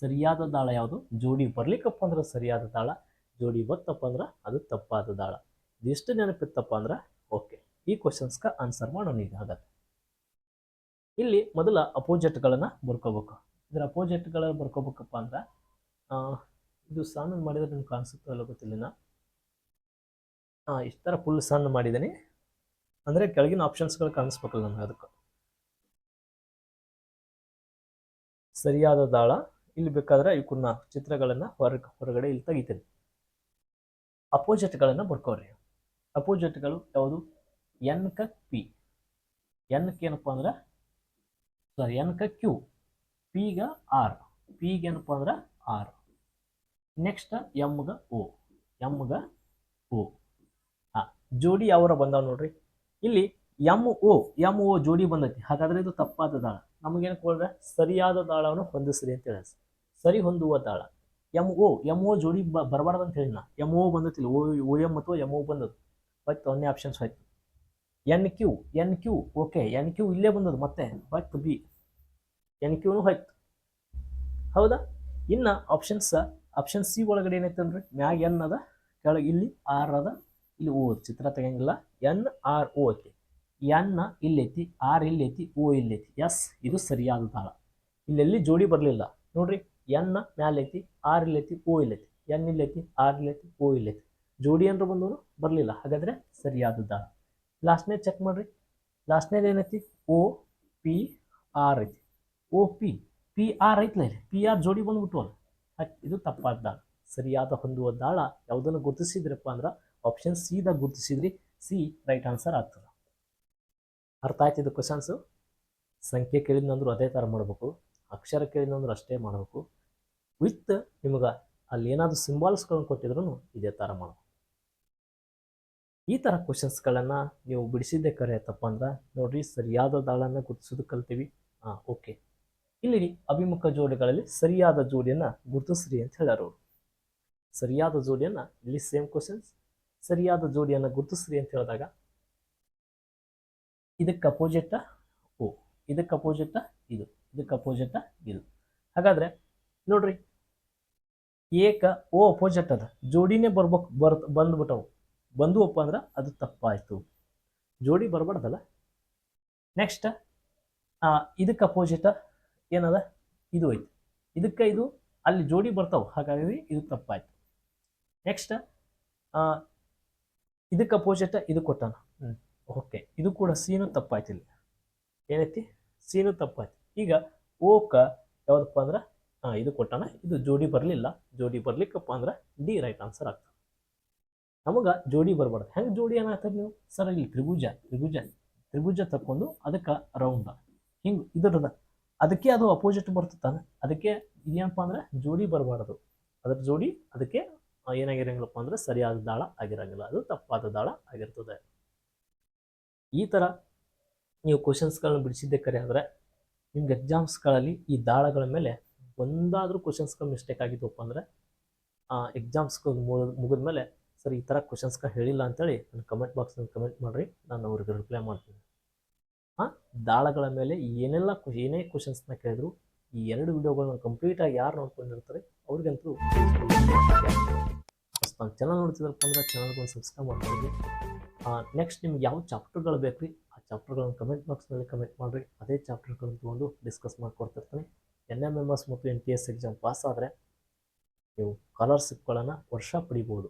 ಸರಿಯಾದ ದಾಳ ಯಾವುದು? ಜೋಡಿ ಬರ್ಲಿಕ್ಕಪ್ಪ ಅಂದ್ರೆ ಸರಿಯಾದ ದಾಳ. ಜೋಡಿ ಗೊತ್ತಪ್ಪ ಅಂದ್ರೆ ಅದು ತಪ್ಪಾದ ದಾಳ. ಇದಿಷ್ಟು ನೆನಪಿತ್ತಪ್ಪ ಅಂದ್ರೆ, ಓಕೆ, ಈ ಕ್ವಶನ್ಸ್ಗೆ ಆನ್ಸರ್ ಮಾಡೋಣ ಈಗ ಹಾಗಾದ್ರೆ. ಇಲ್ಲಿ ಮೊದಲ ಅಪೋಸಿಟ್ಗಳನ್ನು ಬರ್ಕೋಬೇಕು ಇದರ ಅಪೋಸಿಟ್ಗಳ ಬರ್ಕೋಬೇಕಪ್ಪ ಅಂದ್ರೆ ಇದು ಸಣ್ಣ ಮಾಡಿದ್ರೆ ನಿಮ್ಗೆ ಕಾಣಿಸುತ್ತೋ ಅಲ್ಲ ಗೊತ್ತಿಲ್ಲ ಹಾಂ ಇಷ್ಟು ಥರ ಫುಲ್ ಸಣ್ಣ ಮಾಡಿದ್ದೀನಿ. ಅಂದರೆ ಕೆಳಗಿನ ಆಪ್ಷನ್ಸ್ಗಳು ಕಾಣಿಸ್ಬೇಕಲ್ಲ ನನಗೆ ಅದಕ್ಕೆ. ಸರಿಯಾದ ದಾಳ, ಇಲ್ಲಿ ಬೇಕಾದ್ರೆ ಇವಕ್ಕನ್ನ ಚಿತ್ರಗಳನ್ನು ಹೊರ ಹೊರಗಡೆ ಇಲ್ಲಿ ತೆಗಿತೀನಿ. ಅಪೋಸಿಟ್ಗಳನ್ನು ಬರ್ಕೋರಿ ಅಪೋಸಿಟ್ಗಳು ಯಾವುದು? ಎನ್ ಕ ಪಿ. ಎನ್ ಏನಪ್ಪ ಅಂದ್ರೆ? ಸಾರಿ ಎನ್ ಕ ಕ್ಯೂ. ಪಿಗ ಆರ್. ಪಿಗೆ ಏನಪ್ಪ ಅಂದ್ರೆ? ಆರ್. ನೆಕ್ಸ್ಟ್ ಎಮ್ಗ ಓ. ಎಮ್ಗ ಓ. ಹಾಂ, ಜೋಡಿ ಯಾವರ ಬಂದಾವ ನೋಡ್ರಿ? ಇಲ್ಲಿ ಎಂ ಓ ಎಂ ಓ ಜೋಡಿ ಬಂದೈತಿ. ಹಾಗಾದ್ರೆ ಇದು ತಪ್ಪಾದ ದಾಳ. ನಮಗೇನು ಕೊಡ್ರೆ? ಸರಿಯಾದ ದಾಳವನ್ನು ಹೊಂದಿಸ್ರಿ ಅಂತ ಹೇಳಿ. ಸರಿ ಹೊಂದುವ ದಾಳ. ಎಂ ಓ ಎಂ ಒ ಜೋಡಿ ಬ ಬರಬಾರ್ದು ಅಂತ ಹೇಳಿ ನಾ ಎಂ ಒ ಬಂದತಿಲ್ಲ. ಓ ಓ ಎಂ ಅಥವಾ ಎಂ ಒ ಬಂದದ್ದು. ಬಟ್ ಒಂದೇ ಆಪ್ಷನ್ಸ್ ಹೋಯ್ತು N Q N Q okay N Q ಇಲ್ಲೇ ಬಂದದ್ದು ಮತ್ತೆ. ಹೋಯ್ತು ಬಿ ಎನ್ ಕ್ಯೂನು ಹೋಯ್ತು ಹೌದಾ? ಇನ್ನು ಆಪ್ಷನ್ಸ್ ಆಪ್ಷನ್ ಸಿ ಒಳಗಡೆ ಏನೈತಂದ್ರೆ ಮ್ಯಾಗ ಎನ್ ಅದ, ಕೆಳಗೆ ಇಲ್ಲಿ ಆರ್ ಅದ, ಇಲ್ಲಿ ಓ ಚಿತ್ರ ತೆಗಂಗಿಲ್ಲ ಎನ್ ಆರ್ ಓ ಐತಿ. ಎನ್ ಇಲ್ಲೈತಿ ಆರ್ ಇಲ್ಲೈತಿ ಓ ಇಲ್ಲೈತಿ. ಎಸ್ ಇದು ಸರಿಯಾದ ತಾಳ. ಇಲ್ಲೆಲ್ಲಿ ಜೋಡಿ ಬರಲಿಲ್ಲ. ನೋಡ್ರಿ. ಎನ್ ಮ್ಯಾಲೈತಿ ಆರ್ ಇಲ್ಲೈತಿ ಓ ಇಲ್ಲೈತಿ ಎನ್ ಇಲ್ಲೈತಿ ಆರ್ ಇಲ್ಲೈತಿ ಓ ಇಲ್ಲೈತಿ ಜೋಡಿ ಏನ್ರ ಬಂದವರು ಬರಲಿಲ್ಲ. ಹಾಗಾದ್ರೆ ಸರಿಯಾದ ದಾಳ ಲಾಸ್ಟ್ನೇ ಚೆಕ್ ಮಾಡ್ರಿ. ಲಾಸ್ಟ್ನೇದು ಏನೈತಿ? ಓ, ಪಿ, ಆರ್ ಐತಿ. ಓ, ಪಿ ಪಿ, ಆರ್ ಐತಲ್ಲ ಇಲ್ಲಿ ಪಿ, ಆರ್ ಜೋಡಿ ಬಂದ್ಬಿಟ್ವಲ್ಲ. ಇದು ತಪ್ಪಾದ ದಾಳ ಸರಿಯಾದ ಹೊಂದುವ ದಾಳ ಯಾವುದನ್ನು ಗುರುತಿಸಿದ್ರಪ್ಪ ಅಂದ್ರೆ ಆಪ್ಷನ್ ಸಿದಾಗ ಗುರುತಿಸಿದ್ರಿ. ಸಿ ರೈಟ್ ಆನ್ಸರ್ ಆಗ್ತದೆ. ಅರ್ಥ ಆಯ್ತಿದ್ದು ಕ್ವಶನ್ಸು ಸಂಖ್ಯೆ ಕೇಳಿದ್ನಂದ್ರು ಅದೇ ಥರ ಮಾಡಬೇಕು. ಅಕ್ಷರ ಕೇಳಿದ್ನಂದ್ರು ಅಷ್ಟೇ ಮಾಡಬೇಕು. ವಿತ್ ನಿಮಗೆ ಅಲ್ಲಿ ಏನಾದರೂ ಸಿಂಬಾಲ್ಸ್ಗಳನ್ನು ಕೊಟ್ಟಿದ್ರು ಇದೇ ಥರ ಮಾಡಬೇಕು. ಈ ಥರ ಕ್ವಶನ್ಸ್ಗಳನ್ನು ನೀವು ಬಿಡಿಸಿದ್ದೆ ಕರೆ ತಪ್ಪ ಅಂದ್ರೆ ನೋಡ್ರಿ ಸರಿಯಾದ ದಾಳನ್ನು ಗುರುತಿಸೋದು ಕಲ್ತೀವಿ. ಹಾಂ ಓಕೆ ಇಲ್ಲಿ ಅಭಿಮುಖ ಜೋಡಿಗಳಲ್ಲಿ ಸರಿಯಾದ ಜೋಡಿಯನ್ನು ಗುರುತಿಸ್ರಿ ಅಂತ ಅವರು. ಸರಿಯಾದ ಜೋಡಿಯನ್ನು ಇಲ್ಲಿ ಸೇಮ್ ಕ್ವಶನ್ಸ್ ಸರಿಯಾದ ಜೋಡಿಯನ್ನು ಗುರುತಿಸ್ರಿ ಅಂತ ಹೇಳಿದಾಗ ಇದಕ್ಕೆ ಅಪೋಸಿಟ್ ಓ, ಇದಕ್ಕೆ ಅಪೋಸಿಟ್ ಇದು. ಇದಕ್ಕೆ ಅಪೋಸಿಟ್ ಇದು ಹಾಗಾದ್ರೆ ನೋಡ್ರಿ, ಏಕ ಓ ಅಪೋಸಿಟ್ ಅದ. ಜೋಡಿನೇ ಬರ್ಬೇಕು, ಬರ್, ಬಂದ್ಬಿಟ್ಟವು. ಬಂದುವಪ್ಪ ಅಂದ್ರೆ ಅದು ತಪ್ಪಾಯಿತು. ಜೋಡಿ ಬರಬಾರ್ದಲ್ಲ. ನೆಕ್ಸ್ಟ್ ಇದಕ್ಕೆ ಅಪೋಸಿಟ್ ಏನದ? ಇದು ಐತಿ. ಇದಕ್ಕೆ ಇದು ಅಲ್ಲಿ ಜೋಡಿ ಬರ್ತಾವೆ. ಹಾಗಾಗಿ ಇದು ತಪ್ಪಾಯ್ತು. ನೆಕ್ಸ್ಟ್ ಇದಕ್ಕೆ ಅಪೋಸಿಟ್ ಇದು ಕೊಟ್ಟಾನ. ಓಕೆ ಇದು ಕೂಡ ಸೀನು ತಪ್ಪಾಯ್ತು ಇಲ್ಲಿ ಏನೈತಿ? ಸೀನು ತಪ್ಪಾಯ್ತು. ಈಗ ಓಕ ಯಾವುದಪ್ಪ ಅಂದ್ರೆ ಇದು ಕೊಟ್ಟಾನ ಇದು ಜೋಡಿ ಬರಲಿಲ್ಲ. ಜೋಡಿ ಬರ್ಲಿಕ್ಕಪ್ಪ ಅಂದ್ರೆ ಡಿ ರೈಟ್ ಆನ್ಸರ್ ಆಗ್ತದೆ. ನಮಗೆ ಜೋಡಿ ಬರ್ಬಾರ್ದು. ಹೆಂಗೆ ಜೋಡಿ ಏನಾಗ್ತದೆ ನೀವು? ಸರ್, ಇಲ್ಲಿ ತ್ರಿಭುಜ ತ್ರಿಭುಜ ತ್ರಿಭುಜ ತಕ್ಕೊಂಡು ಅದಕ್ಕೆ ರೌಂಡ ಹಿಂಗೆ ಇದರದ ಅದಕ್ಕೆ ಅದು ಅಪೋಸಿಟ್ ಬರ್ತತಾನೆ ಅದಕ್ಕೆ ಇದೇನಪ್ಪ ಅಂದ್ರೆ ಜೋಡಿ ಬರಬಾರ್ದು. ಅದ್ರ ಜೋಡಿ ಅದಕ್ಕೆ ಏನಾಗಿರಂಗಿಲ್ಲಪ್ಪ ಅಂದ್ರೆ ಸರಿಯಾದ ದಾಳ ಆಗಿರಂಗಿಲ್ಲ. ಅದು ತಪ್ಪಾದ ದಾಳ ಆಗಿರ್ತದೆ. ಈ ಥರ ನೀವು ಕ್ವಶನ್ಸ್ಗಳನ್ನ ಬಿಡಿಸಿದ್ದೆ ಕರೆ ಆದರೆ ನಿಮ್ಗೆ ಎಕ್ಸಾಮ್ಸ್ಗಳಲ್ಲಿ ಈ ದಾಳಗಳ ಮೇಲೆ ಒಂದಾದರೂ ಕ್ವಶನ್ಸ್ಗಳು ಮಿಸ್ಟೇಕ್ ಆಗಿದ್ವಪ್ಪ ಅಂದರೆ ಎಕ್ಸಾಮ್ಸ್ಗಳು ಮುಗಿದ ಮೇಲೆ ಸರ್ ಈ ಥರ ಕ್ವಶನ್ಸ್ಗಳು ಹೇಳಿಲ್ಲ ಅಂತೇಳಿ ನನ್ನ ಕಮೆಂಟ್ ಬಾಕ್ಸ್ನಲ್ಲಿ ಕಮೆಂಟ್ ಮಾಡಿರಿ, ನಾನು ಅವ್ರಿಗೆ ರಿಪ್ಲೈ ಮಾಡ್ತೀನಿ. ಹಾಂ ದಾಳಗಳ ಮೇಲೆ ಏನೆಲ್ಲ ಏನೇ ಕ್ವಶನ್ಸ್ನ ಕೇಳಿದ್ರು ಈ ಎರಡು ವಿಡಿಯೋಗಳನ್ನ ಕಂಪ್ಲೀಟಾಗಿ ಯಾರು ನೋಡ್ಕೊಂಡಿರ್ತಾರೆ, ಅವ್ರಿಗಂತೂ ನಾನು ಚಾನಲ್ ನೋಡ್ತಿದ್ರಪ್ಪ ಅಂದ್ರೆ ಚಾನಲ್ಗೆ ಒಂದು ಸಬ್ಸ್ಕ್ರೈಬ್ ಮಾಡ್ಕೊಳ್ಳಿ ನೆಕ್ಸ್ಟ್ ನಿಮ್ಗೆ ಯಾವ ಚಾಪ್ಟರ್ಗಳು ಬೇಕು ರೀ ಚಾಪ್ಟರ್ಗಳನ್ನು ಕಮೆಂಟ್ ಬಾಕ್ಸ್ನಲ್ಲಿ ಕಮೆಂಟ್ ಮಾಡಿರಿ. ಅದೇ ಚಾಪ್ಟರ್ಗಳನ್ನು ತೊಗೊಂಡು ಡಿಸ್ಕಸ್ ಮಾಡಿಕೊಡ್ತಿರ್ತೀನಿ. ಎನ್ ಎಂ ಎಂ ಎಸ್ ಮತ್ತು N T S exam pass ಆದರೆ ನೀವು ಸ್ಕಾಲರ್ಶಿಪ್ಗಳನ್ನು ವರ್ಷ ಪಡಿಬೋದು.